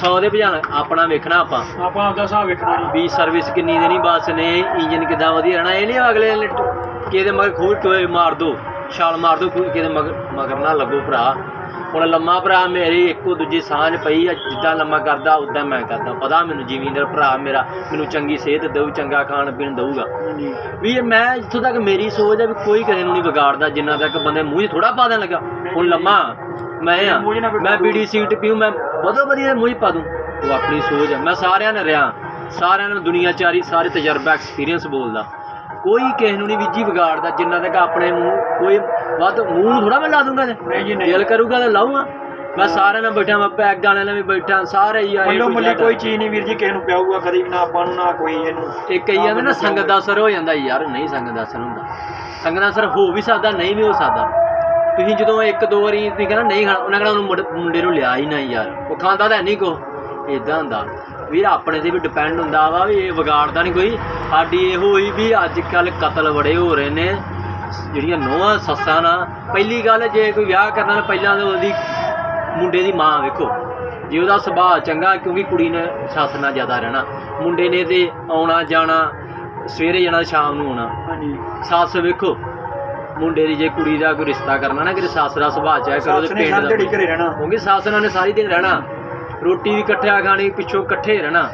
Speaker 1: 100 ਦੇ ਭਜਾਣਾ ਆਪਣਾ ਵੇਖਣਾ ਆਪਾਂ।
Speaker 2: ਆਪਾਂ ਆਪਦਾ ਹਿਸਾਬ ਵੇਖਣਾ ਨਹੀਂ
Speaker 1: ਵੀ ਸਰਵਿਸ ਕਿੰਨੀ ਦੇਣੀ ਬੱਸ ਨੇ ਇੰਜਨ ਕਿਦਾਂ ਵਧੀਆ ਰਹਿਣਾ ਇਹ ਨਹੀਂ ਅਗਲੇ ਕਿਹਦੇ ਮਗਰ ਖੂਹ ਟੋਏ ਮਾਰ ਦੋ ਛਾਲ ਮਾਰ ਦੋ ਕਿਹਦੇ ਮਗਰ ਮਗਰ ਨਾ ਲੱਗੋ ਭਰਾ। ਹੁਣ ਲੰਮਾ ਭਰਾ ਮੇਰੀ ਇੱਕੋ ਦੂਜੀ ਸਾਂਝ ਪਈ ਆ ਜਿੱਦਾਂ ਲੰਮਾ ਕਰਦਾ ਉਦਾਂ ਮੈਂ ਕਰਦਾ। ਪਤਾ ਮੈਨੂੰ ਜ਼ਿਮੀਂਦਾਰ ਭਰਾ ਮੇਰਾ ਮੈਨੂੰ ਚੰਗੀ ਸਿਹਤ ਦੇਊ ਚੰਗਾ ਖਾਣ ਪੀਣ ਦਊਗਾ। ਵੀ ਇਹ ਮੈਂ ਜਿੱਥੋਂ ਤੱਕ ਮੇਰੀ ਸੋਚ ਹੈ ਵੀ ਕੋਈ ਕਿਸੇ ਨੂੰ ਨਹੀਂ ਵਿਗਾੜਦਾ ਜਿੰਨਾ ਤੱਕ ਬੰਦੇ ਮੂੰਹ 'ਚ ਥੋੜਾ ਪਾ ਦੇਣ ਲੱਗਾ। ਹੁਣ ਲੰਮਾ ਮੈਂ ਆ ਮੈਂ ਬੀੜੀ ਸੀਟ ਪੀਉ ਮੈਂ ਵਧੋ ਵਧੀਆ ਮੂੰਹ 'ਚ ਪਾ ਦੂੰ ਉਹ ਆਪਣੀ ਸੋਚ ਹੈ ਮੈਂ ਸਾਰਿਆਂ ਨੇ ਰਿਆਂ ਸਾਰਿਆਂ ਨੂੰ ਦੁਨੀਆਚਾਰੀ ਸਾਰੇ ਤਜਰਬਾ ਐਕਸਪੀਰੀਅੰਸ ਬੋਲਦਾ। ਕੋਈ ਕਿਸੇ ਨੂੰ ਨਹੀਂ ਵਿਜੀ ਵਿਗਾੜਦਾ ਜਿੰਨਾ ਤੱਕ ਆਪਣੇ ਮੂੰਹ ਕੋਈ ਵੱਧ ਮੂੰਹ ਥੋੜਾ ਮੈਂ ਲਾ ਦੂੰਗਾ
Speaker 2: ਨਹੀਂ ਜੀ ਨਹੀਂ।
Speaker 1: ਦਿਲ ਕਰੂਗਾ ਤਾਂ ਲਾਊਂਗਾ। ਮੈਂ ਸਾਰਿਆਂ ਨਾਲ ਬੈਠਾ ਮੈਂ ਪੈਗ ਵਾਲਿਆਂ ਨਾਲ ਵੀ ਬੈਠਾ ਸਾਰੇ ਹੀ ਆ
Speaker 2: ਮੱਲੋ ਕੋਈ ਚੀਜ਼ ਨਹੀਂ ਵੀਰ ਜੀ ਕਿਸੇ ਨੂੰ ਪਿਆਊਗਾ ਕਦੀ ਨਾ ਆਪਾਂ ਨੂੰ ਨਾ ਕੋਈ ਇਹਨੂੰ।
Speaker 1: ਇਹ ਕਈ ਜਾਂਦੇ ਨਾ ਸੰਗਤ ਦਾ ਅਸਰ ਹੋ ਜਾਂਦਾ ਯਾਰ ਨਹੀਂ ਸੰਗਤ ਦਾ ਅਸਰ ਹੁੰਦਾ। ਸੰਗਤ ਦਾ ਅਸਰ ਹੋ ਵੀ ਸਕਦਾ ਨਹੀਂ ਵੀ ਹੋ ਸਕਦਾ। ਤੁਸੀਂ ਜਦੋਂ ਇੱਕ ਦੋ ਵਾਰੀ ਤੁਸੀਂ ਕਹਿੰਦਾ ਨਹੀਂ ਖਾਣਾ ਉਹਨਾਂ ਕਹਿੰਦਾ ਉਹਨੂੰ ਮੁੰਡ- ਮੁੰਡੇ ਨੂੰ ਲਿਆ ਹੀ ਨਾ ਯਾਰ। ਉਹ ਖਾਂਦਾ ਤਾਂ ਨਹੀਂ ਕੋ ਇਦਾਂ ਹੁੰਦਾ। ਵੀਰ ਆਪਣੇ ਤੇ ਵੀ ਡਿਪੈਂਡ ਹੁੰਦਾ ਵਾ ਵੀ ਇਹ ਵਿਗਾੜਦਾ ਨਹੀਂ ਕੋਈ। ਸਾਡੀ ਇਹੋ ਹੋਈ ਵੀ ਅੱਜ ਕੱਲ ਕਤਲ ਬੜੇ ਹੋ ਰਹੇ ਨੇ। ਜਿਹੜੀਆਂ ਨੋਹਾਂ ਸੱਸਾਂ ਨਾਲ ਪਹਿਲੀ ਗੱਲ ਜੇ ਕੋਈ ਵਿਆਹ ਕਰਨਾ ਤਾਂ ਪਹਿਲਾਂ ਤਾਂ ਉਹਦੀ ਮੁੰਡੇ ਦੀ ਮਾਂ ਵੇਖੋ। ਜੇ ਉਹਦਾ ਸੁਭਾਅ ਚੰਗਾ ਕਿਉਂਕਿ ਕੁੜੀ ਨੇ ਸੱਸ ਨਾਲ ਜ਼ਿਆਦਾ ਰਹਿਣਾ। ਮੁੰਡੇ ਨੇ ਤੇ ਆਉਣਾ ਜਾਣਾ ਸਵੇਰੇ ਜਾਣਾ ਸ਼ਾਮ ਨੂੰ ਆਉਣਾ।
Speaker 2: ਹਾਂਜੀ।
Speaker 1: ਸੱਸ ਵੇਖੋ ਮੁੰਡੇ ਦੀ ਜੇ ਕੁੜੀ ਦਾ ਕੋਈ ਰਿਸ਼ਤਾ ਕਰਨਾ ਨਾ ਕਿ ਸੱਸ ਦਾ ਸੁਭਾਅ ਚਾਹੇ ਕਰੋ ਤੇ ਪਿੰਡ ਦਾ ਕਿਉਂਕਿ ਸੱਸ ਨਾਲ ਨੇ ਸਾਰੀ ਦਿਨ ਰਹਿਣਾ। ਰੋਟੀ ਵੀ ਇਕੱਠਿਆ ਖਾਣੀ ਪਿੱਛੋਂ ਇਕੱਠੇ ਰਹਿਣਾ।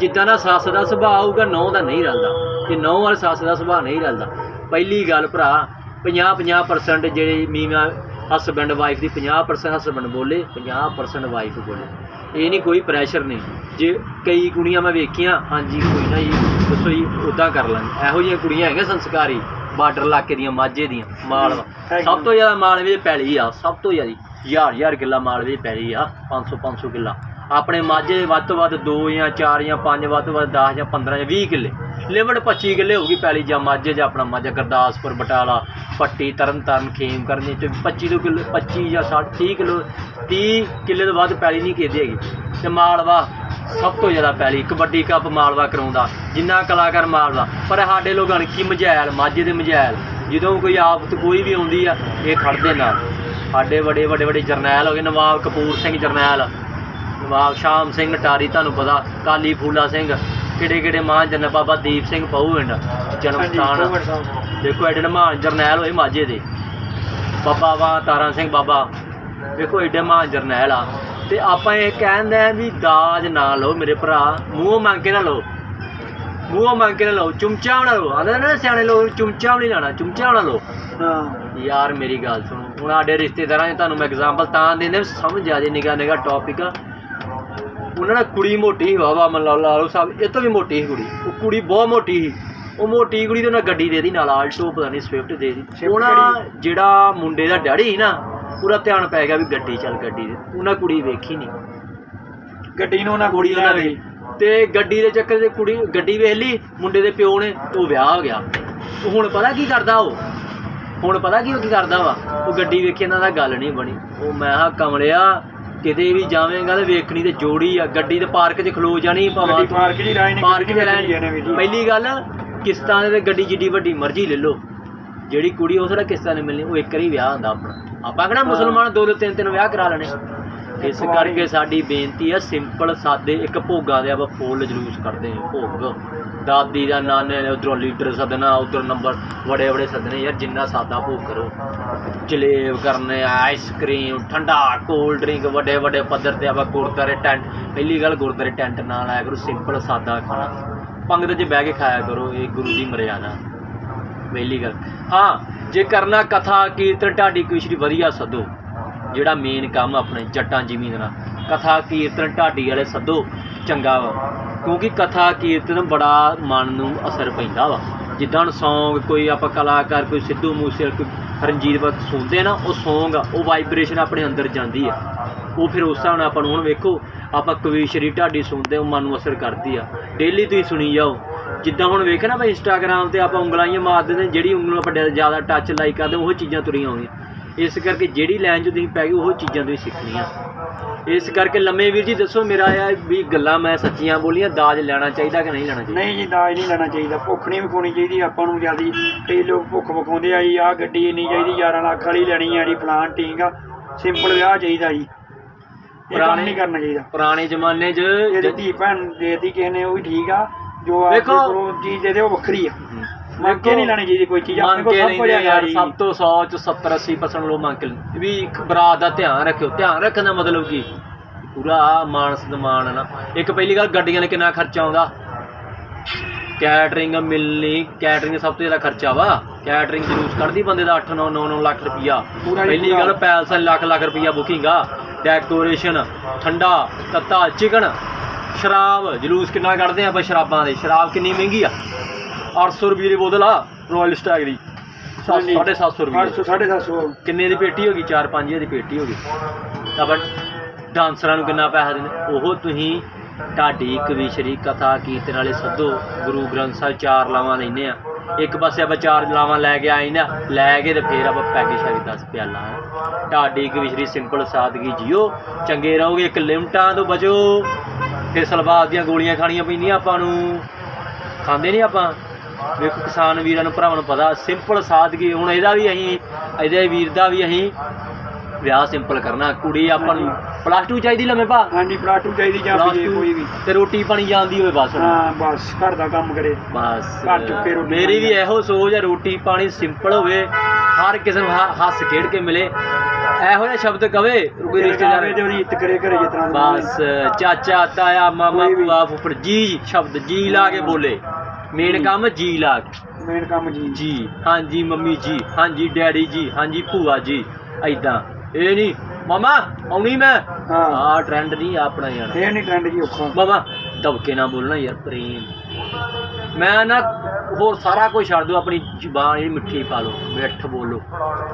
Speaker 1: ਜਿੱਦਾਂ ਦਾ ਸੱਸ ਦਾ ਸੁਭਾਅ ਹੋਊਗਾ ਨੌ ਦਾ ਨਹੀਂ ਰਲਦਾ। ਤੇ ਨੌ ਵਾਲੇ ਸੱਸ ਦਾ ਸੁਭਾਅ ਨਹੀਂ ਰਲਦਾ। ਪਹਿਲੀ ਗੱਲ ਭਰਾ 50 50% ਜਿਹੜੇ ਮੀਆਂ ਹਸਬੈਂਡ ਵਾਈਫ ਦੀ 50% ਹਸਬੈਂਡ ਬੋਲੇ 50% ਵਾਈਫ ਬੋਲੇ। ਇਹ ਨਹੀਂ ਕੋਈ ਪ੍ਰੈਸ਼ਰ ਨਹੀਂ। ਜੇ ਕਈ ਕੁੜੀਆਂ ਮੈਂ ਵੇਖੀਆਂ ਹਾਂਜੀ ਕੋਈ ਨਾ ਜੀ ਦੱਸੋ ਜੀ ਉਦਾਂ ਕਰ ਲਾਂਗੇ। ਇਹੋ ਜਿਹੀਆਂ ਕੁੜੀਆਂ ਹੈਗੀਆਂ ਸੰਸਕਾਰੀ ਬਾਰਡਰ ਇਲਾਕੇ ਦੀਆਂ ਮਾਝੇ ਦੀਆਂ ਮਾਲਵਾ। ਸਭ ਤੋਂ ਜ਼ਿਆਦਾ ਮਾਲਵੇ ਪੈਲੀ ਆ ਸਭ ਤੋਂ ਜ਼ਿਆਦਾ ਹਜ਼ਾਰ ਹਜ਼ਾਰ ਕਿੱਲਾ ਮਾਲਵੇ ਪੈਲੀ ਆ 500 500 ਕਿੱਲਾ। ਆਪਣੇ ਮਾਝੇ ਵੱਧ ਤੋਂ ਵੱਧ 2 ਜਾਂ 4 ਜਾਂ 5 ਵੱਧ ਤੋਂ ਵੱਧ 10 ਜਾਂ 15 ਜਾਂ 20 ਕਿੱਲੇ। ਲਿਮਟ 25 ਕਿੱਲੇ ਹੋਊਗੀ ਪੈਲੀ ਜਾਂ ਮਾਝੇ ਜਾਂ ਆਪਣਾ ਮਾਝਾ, ਗੁਰਦਾਸਪੁਰ, ਬਟਾਲਾ, ਪੱਟੀ, ਤਰਨਤਾਰਨ ਖੇਮ ਕਰਨੀ ਚ 25 ਤੋਂ ਕਿੱਲੇ 25 ਜਾਂ 60 30 ਕਿਲੋ 30 ਕਿੱਲੇ ਤੋਂ ਵੱਧ ਪੈਲੀ ਨਹੀਂ ਕੀਤੀ ਹੈਗੀ। ਤੇ ਮਾਲਵਾ ਸਭ ਤੋਂ ਜ਼ਿਆਦਾ ਪੈਲੀ, ਕਬੱਡੀ ਕੱਪ ਮਾਲਵਾ ਕਰਾਉਂਦਾ, ਜਿੰਨਾ ਕਲਾਕਾਰ ਮਾਲਵਾ। ਪਰ ਸਾਡੇ ਲੋਕਾਂ ਨੇ ਕੀ ਮਝੈਲ, ਮਾਝੇ ਦੇ ਮਝੈਲ। ਜਦੋਂ ਕੋਈ ਆਫਤ ਕੋਈ ਵੀ ਆਉਂਦੀ ਆ, ਇਹ ਖੜਦੇ ਨਾਲ। ਸਾਡੇ ਵੱਡੇ ਵੱਡੇ ਵੱਡੇ ਜਰਨੈਲ ਹੋ ਗਏ, ਨਵਾਬ ਕਪੂਰ ਸਿੰਘ ਜਰਨੈਲ। ਨਵਾਬ ਸ਼ਾਮ ਸਿੰਘ ਟਾਰੀ ਤੁਹਾਨੂੰ ਪਤਾ ਕਾਲੀ ਫੂਲਾ ਸਿੰਘ ਕਿਹੜੇ ਕਿਹੜੇ ਮਹਾਨ ਜਨ ਬਾਬਾ ਦੀਪ ਸਿੰਘ ਪਹੂਵਿੰਡ ਜਨਮ ਸਥਾਨ। ਦੇਖੋ ਐਡੇ ਮਹਾਨ ਜਰਨੈਲ ਹੋਏ ਮਾਝੇ ਦੇ। ਬਾਬਾ ਵਾ ਤਾਰਾ ਸਿੰਘ ਬਾਬਾ। ਦੇਖੋ ਐਡੇ ਮਹਾਨ ਜਰਨੈਲ ਆ। ਤੇ ਆਪਾਂ ਇਹ ਕਹਿੰਦੇ ਆ ਵੀ ਦਾਜ ਨਾ ਲਓ ਮੇਰੇ ਭਰਾ ਮੂੰਹ ਮੰਗ ਕੇ ਨਾ ਲਓ। ਮੂੰਹ ਮੰਗ ਕੇ ਨਾ ਲਓ ਚੁੰਮਚਾ ਨਾ ਲਓ। ਆਂਦੇ ਨਾ ਸਿਆਣੇ ਲੋਕ ਚੁੰਮਚਾ ਨਹੀਂ ਲਾਣਾ ਚੁੰਮਚਾ ਨਾ ਲਓ।
Speaker 2: ਹਾਂ।
Speaker 1: ਯਾਰ ਮੇਰੀ ਗੱਲ ਸੁਣੋ। ਹੁਣ ਸਾਡੇ ਰਿਸ਼ਤੇਦਾਰਾਂ 'ਚ ਤੁਹਾਨੂੰ ਮੈਂ ਐਗਜ਼ਾਮਪਲ ਤਾਂ ਦਿੰਦੇ ਸਮਝ ਆ ਜੇ ਨਿਗਾ ਨਿਗਾ ਟੌਪਿਕ ਉਹਨਾਂ ਨਾਲ ਕੁੜੀ ਮੋਟੀ ਵਾਵਾ ਮੰਨ ਲਓ ਲਾ ਲਓ ਸਾਹਿਬ ਇਹ ਤੋਂ ਵੀ ਮੋਟੀ ਸੀ ਕੁੜੀ। ਉਹ ਕੁੜੀ ਬਹੁਤ ਮੋਟੀ ਸੀ। ਉਹ ਮੋਟੀ ਕੁੜੀ ਤੇ ਉਹਨਾਂ ਗੱਡੀ ਦੇ ਦੀ ਨਾਲ ਆਲਟੋ ਪਤਾ ਨਹੀਂ ਸਵਿਫਟ ਦੇ ਦੀ ਉਹਨਾਂ ਜਿਹੜਾ ਮੁੰਡੇ ਦਾ ਡੈਡੀ ਸੀ ਨਾ ਪੂਰਾ ਧਿਆਨ ਪੈ ਗਿਆ ਵੀ ਗੱਡੀ ਚੱਲ ਗੱਡੀ ਦੇ। ਉਹਨਾਂ ਕੁੜੀ ਵੇਖੀ ਨਹੀਂ।
Speaker 2: ਗੱਡੀ ਨੂੰ ਨਾ
Speaker 1: ਕੁੜੀ ਉਹਨਾਂ ਦੀ। ਤੇ ਗੱਡੀ ਦੇ ਚੱਕਰ 'ਚ ਕੁੜੀ ਗੱਡੀ ਵੇਖ ਲਈ ਮੁੰਡੇ ਦੇ ਪਿਓ ਨੇ ਉਹ ਵਿਆਹ ਹੋ ਗਿਆ। ਉਹ ਹੁਣ ਪਤਾ ਕੀ ਕਰਦਾ ਉਹ? ਹੁਣ ਪਤਾ ਕੀ ਉਹ ਕੀ ਕਰਦਾ ਵਾ? ਉਹ ਗੱਡੀ ਵੇਖੀ ਇਹਨਾਂ ਦਾ ਗੱਲ ਨਹੀਂ ਬਣੀ। ਉਹ ਮੈਂ ਹਾਂ ਕਮਲਿਆ ਕਿਤੇ ਵੀ ਜਾਵੇਂਗਾ ਤੇ ਵੇਖਣੀ ਤੇ ਜੋੜੀ ਆ ਗੱਡੀ ਤੇ ਪਾਰਕ 'ਚ ਖਲੋ ਜਾਣੀ ਭਾਵਾਂ।
Speaker 2: ਪਾਰਕ ਰਾਜ ਨੇ
Speaker 1: ਪਾਰਕ 'ਚ
Speaker 2: ਜੀ।
Speaker 1: ਪਹਿਲੀ ਗੱਲ ਕਿਸ਼ਤਾਂ ਦੇ ਗੱਡੀ ਜਿੱਡੀ ਵੱਡੀ ਮਰਜ਼ੀ ਲੈ ਲਓ। ਜਿਹੜੀ ਕੁੜੀ ਉਸ ਦਾ ਕਿਸ਼ਤਾਂ ਨੇ ਮਿਲਣੀ ਉਹ ਇੱਕ ਵਾਰੀ ਵਿਆਹ ਹੁੰਦਾ ਆਪਣਾ। ਆਪਾਂ ਕਿਹੜਾ ਮੁਸਲਮਾਨ ਦੋ ਦੋ ਤਿੰਨ ਤਿੰਨ ਵਿਆਹ ਕਰਾ ਲੈਣੇ। ਇਸ ਕਰਕੇ ਸਾਡੀ ਬੇਨਤੀ ਆ ਸਿੰਪਲ ਸਾਦੇ ਇੱਕ ਭੋਗਾਂ ਦੇ ਆਪਾਂ ਫੁੱਲ ਜਲੂਸ ਕਰਦੇ ਹਾਂ ਭੋਗ। ਦਾਦੀ ਦਾ ਨਾਨੇ ਨੇ ਉਧਰੋਂ ਲੀਡਰ ਸੱਦਣਾ, ਉਧਰ ਨੰਬਰ ਬੜੇ ਬੜੇ ਸੱਦਣੇ, ਯਾਰ ਜਿੰਨਾ ਸਾਦਾ ਭੋਗ ਕਰੋ। ਜਲੇਬ ਕਰਨੇ ਆਈਸਕ੍ਰੀਮ ਠੰਡਾ ਕੋਲਡ ਡਰਿੰਕ ਵੱਡੇ ਵੱਡੇ ਪੱਧਰ ਤੇ ਆਪਾਂ ਗੁਰਦਾਰੇ ਟੈਂਟ ਪਹਿਲੀ ਗੱਲ ਗੁਰਦਾਰੇ ਟੈਂਟ ਨਾਲ ਆਇਆ ਕਰੋ ਸਿੰਪਲ ਸਾਦਾ ਖਾਣਾ। ਪੰਗਤ 'ਚ ਬਹਿ ਕੇ ਖਾਇਆ ਕਰੋ, ਇਹ ਗੁਰੂ ਦੀ ਮਰਿਆਦਾ। ਪਹਿਲੀ ਗੱਲ। ਹਾਂ, ਜੇ ਕਰਨਾ ਕਥਾ, ਕੀਰਤਨ, ਢਾਡੀ ਕੁਸ਼ਰੀ ਵਧੀਆ ਸੱਦੋ। ਜਿਹੜਾ ਮੇਨ ਕੰਮ ਆਪਣੇ ਜੱਟਾਂ ਜ਼ਮੀਨਾਂ ਕਥਾ, ਕੀਰਤਨ, ਢਾਡੀ ਵਾਲੇ ਸੱਦੋ। ਚੰਗਾ ਵਾ। ਕਿਉਂਕਿ ਕਥਾ ਕੀਰਤਨ ਬੜਾ ਮਨ ਨੂੰ ਅਸਰ ਪੈਂਦਾ ਵਾ। ਜਿੱਦਾਂ ਹੁਣ ਸੌਂਗ ਕੋਈ ਆਪਾਂ ਕਲਾਕਾਰ, ਕੋਈ ਸਿੱਧੂ ਮੂਸੇ ਕੋਈ ਰਣਜੀਤ ਬਾਤ ਸੁਣਦੇ ਨਾ, ਉਹ ਸੌਂਗ ਆ, ਉਹ ਵਾਈਬ੍ਰੇਸ਼ਨ ਆਪਣੇ ਅੰਦਰ ਜਾਂਦੀ ਆ। ਉਹ ਫਿਰ ਉਸ ਹਿਸਾਬ ਨਾਲ ਆਪਾਂ ਨੂੰ ਹੁਣ ਵੇਖੋ, ਆਪਾਂ ਕਵੀਸ਼ਰੀ ਢਾਡੀ ਸੁਣਦੇ ਉਹ ਮਨ ਨੂੰ ਅਸਰ ਕਰਦੀ ਆ। ਡੇਲੀ ਤੁਸੀਂ ਸੁਣੀ ਜਾਓ। ਜਿੱਦਾਂ ਹੁਣ ਵੇਖਿਆ ਨਾ ਆਪਾਂ ਇੰਸਟਾਗ੍ਰਾਮ ਤੇ ਆਪਾਂ ਉਂਗਲਾਂ ਮਾਰਦੇ ਨੇ ਜਿਹੜੀ ਉਂਗਲ ਆਪਾਂ ਜ਼ਿਆਦਾ ਟੱਚ ਲਾਈਕ ਕਰਦੇ ਉਹ ਚੀਜ਼ਾਂ ਤੁਰੀਆਂ ਆਉਂਦੀਆਂ। ਇਸ ਕਰਕੇ ਜਿਹੜੀ ਲਾਈਨ 'ਚ ਤੁਸੀਂ ਪੈ ਗਏ, ਉਹ ਚੀਜ਼ਾਂ ਤੁਸੀਂ ਸਿੱਖਣੀਆਂ। ਇਸ ਕਰਕੇ ਲੰਮੇ ਵੀਰ ਜੀ ਦੱਸੋ ਮੇਰਾ ਆ ਵੀ ਗੱਲਾਂ ਮੈਂ ਸੱਚੀਆਂ ਬੋਲੀਆਂ ਦਾਜ ਲੈਣਾ ਚਾਹੀਦਾ ਕਿ ਨਹੀਂ ਲੈਣਾ ਚਾਹੀਦਾ?
Speaker 2: ਨਹੀਂ ਜੀ ਦਾਜ ਨਹੀਂ ਲੈਣਾ ਚਾਹੀਦਾ ਭੁੱਖ ਨਹੀਂ ਵਿਖਾਉਣੀ ਚਾਹੀਦੀ ਆਪਾਂ ਨੂੰ ਜਿਆਦੀ ਕਈ ਲੋਕ ਭੁੱਖ ਵਿਖਾਉਂਦੇ ਆ ਜੀ ਆਹ ਗੱਡੀ ਨਹੀਂ ਚਾਹੀਦੀ 11 ਲੱਖ ਵਾਲੀ ਲੈਣੀ ਆ ਜੀ ਫਲਾਨ ਠੀਕ ਆ ਸਿੰਪਲ ਵਿਆਹ ਚਾਹੀਦਾ ਜੀ। ਇਹ ਕੰਮ ਨਹੀਂ ਕਰਨਾ ਚਾਹੀਦਾ।
Speaker 1: ਪੁਰਾਣੇ ਜ਼ਮਾਨੇ 'ਚ
Speaker 2: ਜੇ ਧੀ ਭੈਣ ਦੇਤੀ ਕਿਸੇ ਨੇ ਉਹ ਵੀ ਠੀਕ ਆ ਜੋ ਆਪਦੇ
Speaker 1: ਵੇਖੋ-
Speaker 2: ਕੋਲੋਂ ਚੀਜ਼ ਦੇ ਦੇ ਉਹ ਵੱਖਰੀ ਆ। ਮੰਗ ਕੇ ਨਹੀਂ ਲੈਣੀ ਚਾਹੀਦੀ ਕੋਈ ਚੀਜ਼ ਆਪਣੇ
Speaker 1: ਮੰਗ
Speaker 2: ਕੋਲ
Speaker 1: ਕੇ
Speaker 2: ਸਭ ਕੁਝ ਹੈਗਾ
Speaker 1: ਯਾਰ
Speaker 2: ਜੀ।
Speaker 1: ਸਭ ਤੋਂ 100 ਚ 70 80% ਲੋਕ ਮੰਗ ਕੇ ਲੈਂਦੇ। ਵੀ ਇੱਕ ਬਰਾਤ ਦਾ ਧਿਆਨ ਰੱਖਿਓ। ਧਿਆਨ ਰੱਖਣ ਦਾ ਮਤਲਬ ਕੀ? ਪੂਰਾ ਮਾਨ ਸਨਮਾਨ ਹੈ ਨਾ। ਇੱਕ ਪਹਿਲੀ ਗੱਲ ਗੱਡੀਆਂ ਨੇ ਕਿੰਨਾ ਖਰਚਾ ਆਉਂਦਾ? ਕੈਟਰਿੰਗ ਮਿਲਣੀ ਕੈਟਰਿੰਗ ਸਭ ਤੋਂ ਜ਼ਿਆਦਾ ਖਰਚਾ ਵਾ। ਕੈਟਰਿੰਗ ਜਲੂਸ ਕੱਢਦੀ ਬੰਦੇ ਦਾ 8 9 9 9 ਲੱਖ ਰੁਪਈਆ।
Speaker 2: ਪੂਰਾ
Speaker 1: ਪਹਿਲੀ
Speaker 2: ਪੂਰਾ।
Speaker 1: ਗੱਲ ਪੈਲਸ ਲੱਖ ਲੱਖ ਰੁਪਈਆ ਬੁਕਿੰਗ ਆ। ਡੈਕੋਰੇਸ਼ਨ ਠੰਡਾ ਤੱਤਾ ਚਿਕਨ ਸ਼ਰਾਬ ਜਲੂਸ ਕਿੰਨਾ ਕੱਢਦੇ ਆ ਆਪਾਂ ਸ਼ਰਾਬਾਂ ਦੇ। ਸ਼ਰਾਬ ਕਿੰਨੀ ਮਹਿੰਗੀ ਆ? 800 ਰੁਪਏ ਦੀ ਬੋਤਲ ਆ ਰਾਇਲ ਸਟੈਗ ਦੀ।
Speaker 2: ਹਾਂਜੀ।
Speaker 1: 750 ਰੁਪਏ
Speaker 2: 800 750
Speaker 1: ਕਿੰਨੇ ਦੀ ਪੇਟੀ ਹੋ ਗਈ? 4-5000 ਦੀ ਪੇਟੀ ਹੋ ਗਈ। ਤਾਂ ਬਟ ਡਾਂਸਰਾਂ ਨੂੰ ਕਿੰਨਾ ਪੈਸਾ ਦਿੰਦੇ? ਉਹ ਤੁਸੀਂ ਢਾਡੀ ਕਵੀਸ਼ਰੀ ਕਥਾ ਕੀਰਤਨ ਵਾਲੇ ਸੱਦੋ। ਗੁਰੂ ਗ੍ਰੰਥ ਸਾਹਿਬ ਚਾਰ ਲਾਵਾਂ ਲੈਨੇ ਆ। ਇੱਕ ਪਾਸੇ ਆਪਾਂ ਚਾਰ ਲਾਵਾਂ ਲੈ ਕੇ ਆਏ ਨਾ ਲੈ ਕੇ ਤੇ ਫੇਰ ਆਪਾਂ ਪੈਕੇ ਸ਼ਾਗੀ 10 ਪਿਆਲਾ। ਢਾਡੀ ਕਵੀਸ਼ਰੀ ਸਿੰਪਲ ਸਾਦਗੀ ਜੀਓ। ਚੰਗੇ ਰਹੋਗੇ ਇੱਕ ਲਿਮਟਾਂ ਤੋਂ ਬਚੋ। ਫਿਰ ਸਲਵਾਰ ਦੀਆਂ ਗੋਲੀਆਂ ਖਾਣੀਆਂ ਪੈਂਦੀਆਂ ਆਪਾਂ ਨੂੰ। ਖਾਂਦੇ ਨਹੀਂ ਆਪਾਂ? ਵੇਖੋ ਕਿਸਾਨ ਵੀਰਾਂ ਨੂੰ ਭਰਾਵਾਂ ਨੂੰ ਪਤਾ ਸਿੰਪਲ ਸਾਦਗੀ ਹੁਣ ਇਹਦਾ ਵੀ ਅਸੀਂ ਇਹਦੇ ਵੀਰ ਦਾ ਵੀ ਅਸੀਂ ਵਿਆਹ ਸਿੰਪਲ ਕਰਨਾ। ਕੁੜੀ ਆਪਾਂ ਨੂੰ ਪਲੱਸ 2 ਚਾਹੀਦੀ ਲੰਮੇ ਭਾ।
Speaker 2: ਹਾਂਜੀ ਪਲਾਟੂ ਚਾਹੀਦੀ ਜਾਂ
Speaker 1: ਪਲੱਸ
Speaker 2: ਕੋਈ ਵੀ।
Speaker 1: ਤੇ ਰੋਟੀ ਪਾਣੀ ਜਾਂਦੀ ਹੋਵੇ ਬਸ।
Speaker 2: ਹਾਂ ਬਸ ਘਰ ਦਾ ਕੰਮ ਕਰੇ।
Speaker 1: ਬਸ
Speaker 2: ਘਰ ਚੁੱਕੇ ਰੋਟੀ
Speaker 1: ਮੇਰੀ ਵੀ ਇਹੋ ਸੋਚ ਹੈ ਰੋਟੀ ਪਾਣੀ ਸਿੰਪਲ ਹੋਵੇ ਹਰ ਕਿਸੇ ਨੂੰ ਹ- ਹੱਸ ਖੇਡ ਕੇ ਮਿਲੇ। ਇਹੋ ਜਿਹਾ ਸ਼ਬਦ ਕਵੇ ਕੋਈ ਰਿਸ਼ਤੇਦਾਰ
Speaker 2: ਰਿਸ਼ਤੇਦਾਰ ਉਹਦੀ ਇੱਜ਼ਤ ਕਰੇ ਘਰੇ ਜਿਸ ਤਰ੍ਹਾਂ ਦਾ
Speaker 1: ਬਸ ਚਾਚਾ ਤਾਇਆ ਮਾਮਾ
Speaker 2: ਕੋਈ ਵੀ।
Speaker 1: ਭੂਆ ਫੁੱਫੜ ਜੀ ਸ਼ਬਦ ਜੀ ਲਾ ਕੇ ਬੋਲੇ। ਮੇਨ ਕੰਮ ਜੀ ਲਾ ਕੇ।
Speaker 2: ਮੇਨ ਕੰਮ ਜੀ।
Speaker 1: ਜੀ ਹਾਂਜੀ ਮੰਮੀ ਜੀ ਹਾਂਜੀ ਡੈਡੀ ਜੀ ਹਾਂਜੀ ਭੂਆ ਜੀ ਐਦਾਂ ਇਹ ਨਹੀਂ ਮਮਾ ਆਉਣੀ ਮੈਂ?
Speaker 2: ਹਾਂ।
Speaker 1: ਆ ਟ੍ਰੈਂਡ ਨਹੀਂ ਆਪਣਾ ਯਾਰ।
Speaker 2: ਇਹ ਨਹੀਂ ਟ੍ਰੈਂਡ ਜੀ ਔਖਾ।
Speaker 1: ਮਮਾ ਦਬਕੇ ਨਾ ਬੋਲਣਾ ਯਾਰ ਪ੍ਰੇਮ। ਮੈਂ ਨਾ ਹੋਰ ਸਾਰਾ ਕੁਝ ਛੱਡ ਦਿਓ ਆਪਣੀ ਜ਼ੁਬਾਨ ਜਿਹੜੀ ਮਿੱਠੀ ਪਾ ਲਓ ਮਿੱਠ ਬੋਲੋ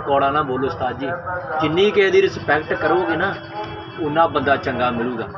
Speaker 1: ਕੌੜਾ ਨਾ ਬੋਲੋ ਉਸਤਾਦ ਜੀ। ਜਿੰਨੀ ਕਿਸੇ ਦੀ ਰਿਸਪੈਕਟ ਕਰੋਗੇ ਨਾ ਉਨਾ ਬੰਦਾ ਚੰਗਾ ਮਿਲੂਗਾ।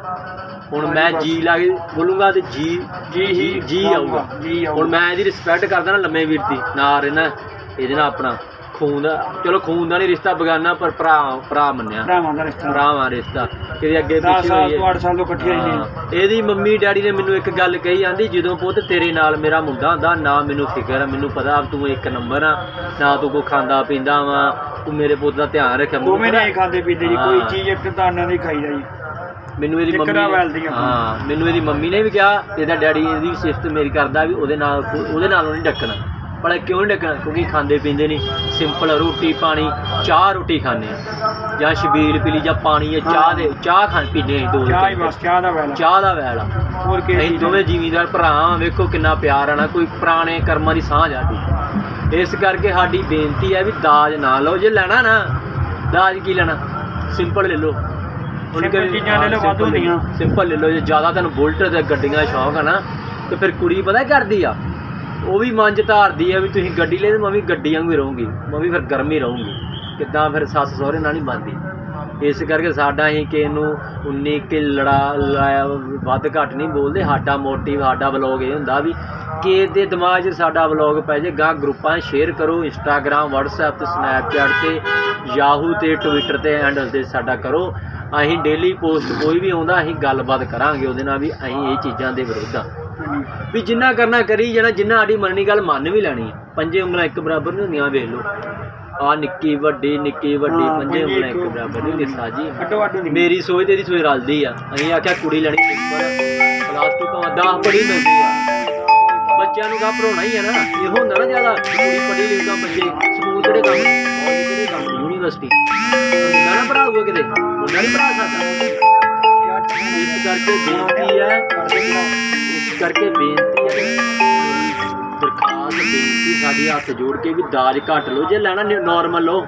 Speaker 1: ਹੁਣ ਮੈਂ ਜੀ ਲਾ ਕੇ ਬੋਲੂੰਗਾ ਤੇ ਜੀ
Speaker 2: ਜੀ ਹੀ
Speaker 1: ਜੀ ਆਊਗਾ
Speaker 2: ਜੀ ਆਊਗਾ।
Speaker 1: ਹੁਣ ਮੈਂ ਇਹਦੀ ਰਿਸਪੈਕਟ ਕਰਦਾ ਨਾ ਲੰਮੇ ਵੀਰ ਦੀ ਨਾਲ ਰਹਿਣਾ ਇਹਦੇ ਨਾਲ ਆਪਣਾ ਖੂਨ ਦਾ ਚਲੋ ਖੂਨ ਦਾ ਨਹੀਂ ਰਿਸ਼ਤਾ ਬਗਾਨਾ ਪਰ ਭਰਾ ਭਰਾ ਮੰਨਿਆ।
Speaker 2: ਭਰਾਵਾਂ ਦਾ ਰਿਸ਼ਤਾ।
Speaker 1: ਭਰਾਵਾਂ ਰਿਸ਼ਤਾ ਕਿਤੇ ਅੱਗੇ
Speaker 2: 10
Speaker 1: ਪਿੱਛੇ ਹੋਈਏ
Speaker 2: ਤੋਂ 8 ਸਾਲ ਤੋਂ ਇਕੱਠੇ
Speaker 1: ਹਾਂ, ਇਹਦੀ ਮੰਮੀ ਡੈਡੀ ਨੇ ਮੈਨੂੰ ਇੱਕ ਗੱਲ ਕਹੀ ਆਂਦੀ ਜਦੋਂ ਪੁੱਤ ਤੇਰੇ ਨਾਲ ਮੇਰਾ ਮੁੰਡਾ ਹੁੰਦਾ ਨਾ ਮੈਨੂੰ ਫਿਕਰ ਮੈਨੂੰ ਪਤਾ ਤੂੰ ਇੱਕ ਨੰਬਰ ਆ ਨਾ ਤੂੰ ਕੋ ਖਾਂਦਾ ਪੀਂਦਾ ਵਾ ਤੂੰ ਮੇਰੇ ਪੁੱਤ ਦਾ ਧਿਆਨ ਰੱਖਿਆ ਮੈਨੂੰ
Speaker 2: ਦੋਵੇਂ ਨਹੀਂ ਖਾਂਦੇ ਪੀਂਦੇ ਜੀ ਕੋਈ
Speaker 1: ਹਾਂ।
Speaker 2: ਚੀਜ਼ ਇੱਕ ਦਾਨਾਂ ਦੀ ਖਾਈਦਾ ਜੀ।
Speaker 1: ਮੈਨੂੰ ਇਹਦੀ ਮੰਮੀ
Speaker 2: ਨਾ
Speaker 1: ਹਾਂ ਮੈਨੂੰ ਇਹਦੀ ਮੰਮੀ ਨੇ ਵੀ ਕਿਹਾ ਇਹਦਾ ਡੈਡੀ ਇਹਦੀ ਸਿਫਤ ਮੇਰੀ ਕਰਦਾ ਵੀ ਉਹਦੇ ਨਾਲ ਉਹਦੇ ਨਾਲੋਂ ਨਹੀਂ ਡੱਕਣਾ। ਪਰ ਕਿਉਂ ਨਹੀਂ ਡੱਕਣਾ? ਕਿਉਂਕਿ ਖਾਂਦੇ ਪੀਂਦੇ ਨਹੀਂ ਸਿੰਪਲ ਰੋਟੀ ਪਾਣੀ ਚਾਹ ਰੋਟੀ ਖਾਂਦੇ ਆ। ਜਾਂ ਸ਼ਬੀਲ ਪੀ ਲਈ ਜਾਂ ਪਾਣੀ ਜਾਂ ਚਾਹ ਦੇ ਚਾਹ ਖਾਣ ਪੀਂਦੇ ਆ ਦੋ
Speaker 2: ਚਾਹ ਹੀ ਬਸ ਚਾਹ ਦਾ ਵੈਲਾ
Speaker 1: ਚਾਹ ਦਾ ਵੈਲ ਆ।
Speaker 2: ਹੋਰ ਕੀ
Speaker 1: ਅਸੀਂ ਦੋਵੇਂ ਜ਼ਿਮੀਂਦਾਰ ਭਰਾ ਵੇਖੋ ਕਿੰਨਾ ਪਿਆਰ ਆ ਨਾ ਕੋਈ ਪੁਰਾਣੇ ਕਰਮਾਂ ਦੀ ਸਾਂਝ ਆ ਸਾਡੀ ਇਸ ਕਰਕੇ ਸਾਡੀ ਬੇਨਤੀ ਹੈ ਵੀ ਦਾਜ ਨਾ ਲਓ। ਜੇ ਲੈਣਾ ਨਾ ਦਾਜ ਕੀ ਲੈਣਾ? ਸਿੰਪਲ ਲੈ ਲਓ।
Speaker 2: ਚੀਜ਼ਾਂ ਲੈ ਲਓ,
Speaker 1: ਹਾਂ,
Speaker 2: ਵਾਧੂ
Speaker 1: simple
Speaker 2: ਹੁੰਦੀਆਂ।
Speaker 1: ਸਿੰਪਲ ਲੈ ਲਓ ਜੇ ਜ਼ਿਆਦਾ ਤੁਹਾਨੂੰ ਬੁਲਟ ਤੇ ਗੱਡੀਆਂ ਦਾ ਸ਼ੌਂਕ ਆ ਨਾ ਤੇ ਫਿਰ ਕੁੜੀ ਪਤਾ ਕੀ ਕਰਦੀ ਆ? ਉਹ ਵੀ ਮਨ 'ਚ ਧਾਰਦੀ ਆ ਵੀ ਤੁਸੀਂ ਗੱਡੀ ਲੈ ਤੇ ਮੈਂ ਵੀ ਗੱਡੀ ਵਾਂਗੂ ਹੀ ਰਹੂੰਗੀ। ਮੈਂ ਵੀ ਫਿਰ ਗਰਮ ਹੀ ਰਹੂੰਗੀ। ਕਿੱਦਾਂ ਫਿਰ ਸੱਸ ਸਹੁਰੇ ਨਾਲ ਨਹੀਂ ਬਣਦੀ। ਇਸ ਕਰਕੇ ਸਾਡਾ ਹੀ ਕਿ ਨੂੰ 19 ਕਿ ਲੜਾ ਲਾਇਆ ਵੱਧ ਘੱਟ ਨਹੀਂ ਬੋਲਦੇ। ਸਾਡਾ ਮੋਟਿਵ ਸਾਡਾ ਬਲੌਗ ਇਹ ਹੁੰਦਾ ਵੀ ਕਿ ਦੇ ਦਿਮਾਗ 'ਚ ਸਾਡਾ ਬਲੌਗ ਪੈ ਜੇ ਗਾਂ ਗਰੁੱਪਾਂ 'ਚ ਸ਼ੇਅਰ ਕਰੋ ਇੰਸਟਾਗ੍ਰam WhatsApp ਤੇ ਸਨੈਪਚੈਟ ਤੇ ਯਾਹੂ ਤੇ ਟਵਿੱਟਰ ਤੇ ਹੈਂਡਲ ਤੇ ਸਾਡਾ ਕਰੋ। ਅਸੀਂ ਡੇਲੀ ਪੋਸਟ ਕੋਈ ਵੀ ਆਉਂਦਾ ਅਸੀਂ ਗੱਲਬਾਤ ਕਰਾਂਗੇ ਉਹਦੇ ਨਾਲ ਵੀ ਅਸੀਂ ਇਹ ਚੀਜ਼ਾਂ ਦੇ ਵਿਰੁੱਧ ਆ। ਵੀ ਜਿੰਨਾ ਕਰਨਾ ਕਰੀ ਜਾਣਾ ਜਿੰਨਾ ਸਾਡੀ ਮੰਨਣੀ ਗੱਲ ਮੰਨ ਵੀ ਲੈਣੀ ਹੈ ਪੰਜੇ ਉਂਗਲਾਂ ਇੱਕ ਬਰਾਬਰ ਨਹੀਂ ਹੁੰਦੀਆਂ ਵੇਖ ਲਓ। ਆ ਨਿੱਕੀ ਵੱਡੀ ਨਿੱਕੀ ਵੱਡੀ ਪੰਜੇ ਉਂਗਲਾਂ ਇੱਕ ਬਰਾਬਰ ਨਹੀਂ ਲਿਸਾ ਜੀ
Speaker 2: ਅੱਡੋ ਅੱਡ ਹੁੰਦੀ।
Speaker 1: ਮੇਰੀ ਸੋਚ ਤੇ ਇਹਦੀ ਸੋਚ ਰਲਦੀ ਆ। ਅਸੀਂ ਆਖਿਆ ਕੁੜੀ ਲੈਣੀ ਸਿੰਪਲ ਪਲਾਸ ਟੂ ਭਾਵੇਂ 10 ਬੜੀ ਮਿਲਦੀ ਆ। ਬੱਚਿਆਂ ਨੂੰ ਗਾ ਪੜਾਉਣਾ ਹੀ ਹੈ ਨਾ। ਇਹ ਹੁੰਦਾ ਨਾ ਜ਼ਿਆਦਾ। ਕੁੜੀ ਪੜ੍ਹੀ ਲਿਖੀ ਦਾ ਬੱਚੇ ਸਕੂਲ ਕਿਹੜੇ ਕੰਮ ਯੂਨੀਵਰਸਿਟੀ ਮੁੰਡਾ ਨਾ ਪੜਾਊਗਾ ਕਿਤੇ? ਮੁੰਡਾ ਨਹੀਂ ਪੜਾ ਸਕਦਾ। ਇਸ ਕਰਕੇ ਬੇਨਤੀ ਹੈ ਇਸ ਕਰਕੇ ਬੇਨਤੀ ਹੈ ਦਰਖਾਸਤ ਬੇਨਤੀ ਸਾਡੀ ਹੱਥ ਜੋੜ ਕੇ ਵੀ ਦਾਜ ਘੱਟ ਲਓ, ਜੇ ਲੈਣਾ ਨਾਰਮਲ ਲਓ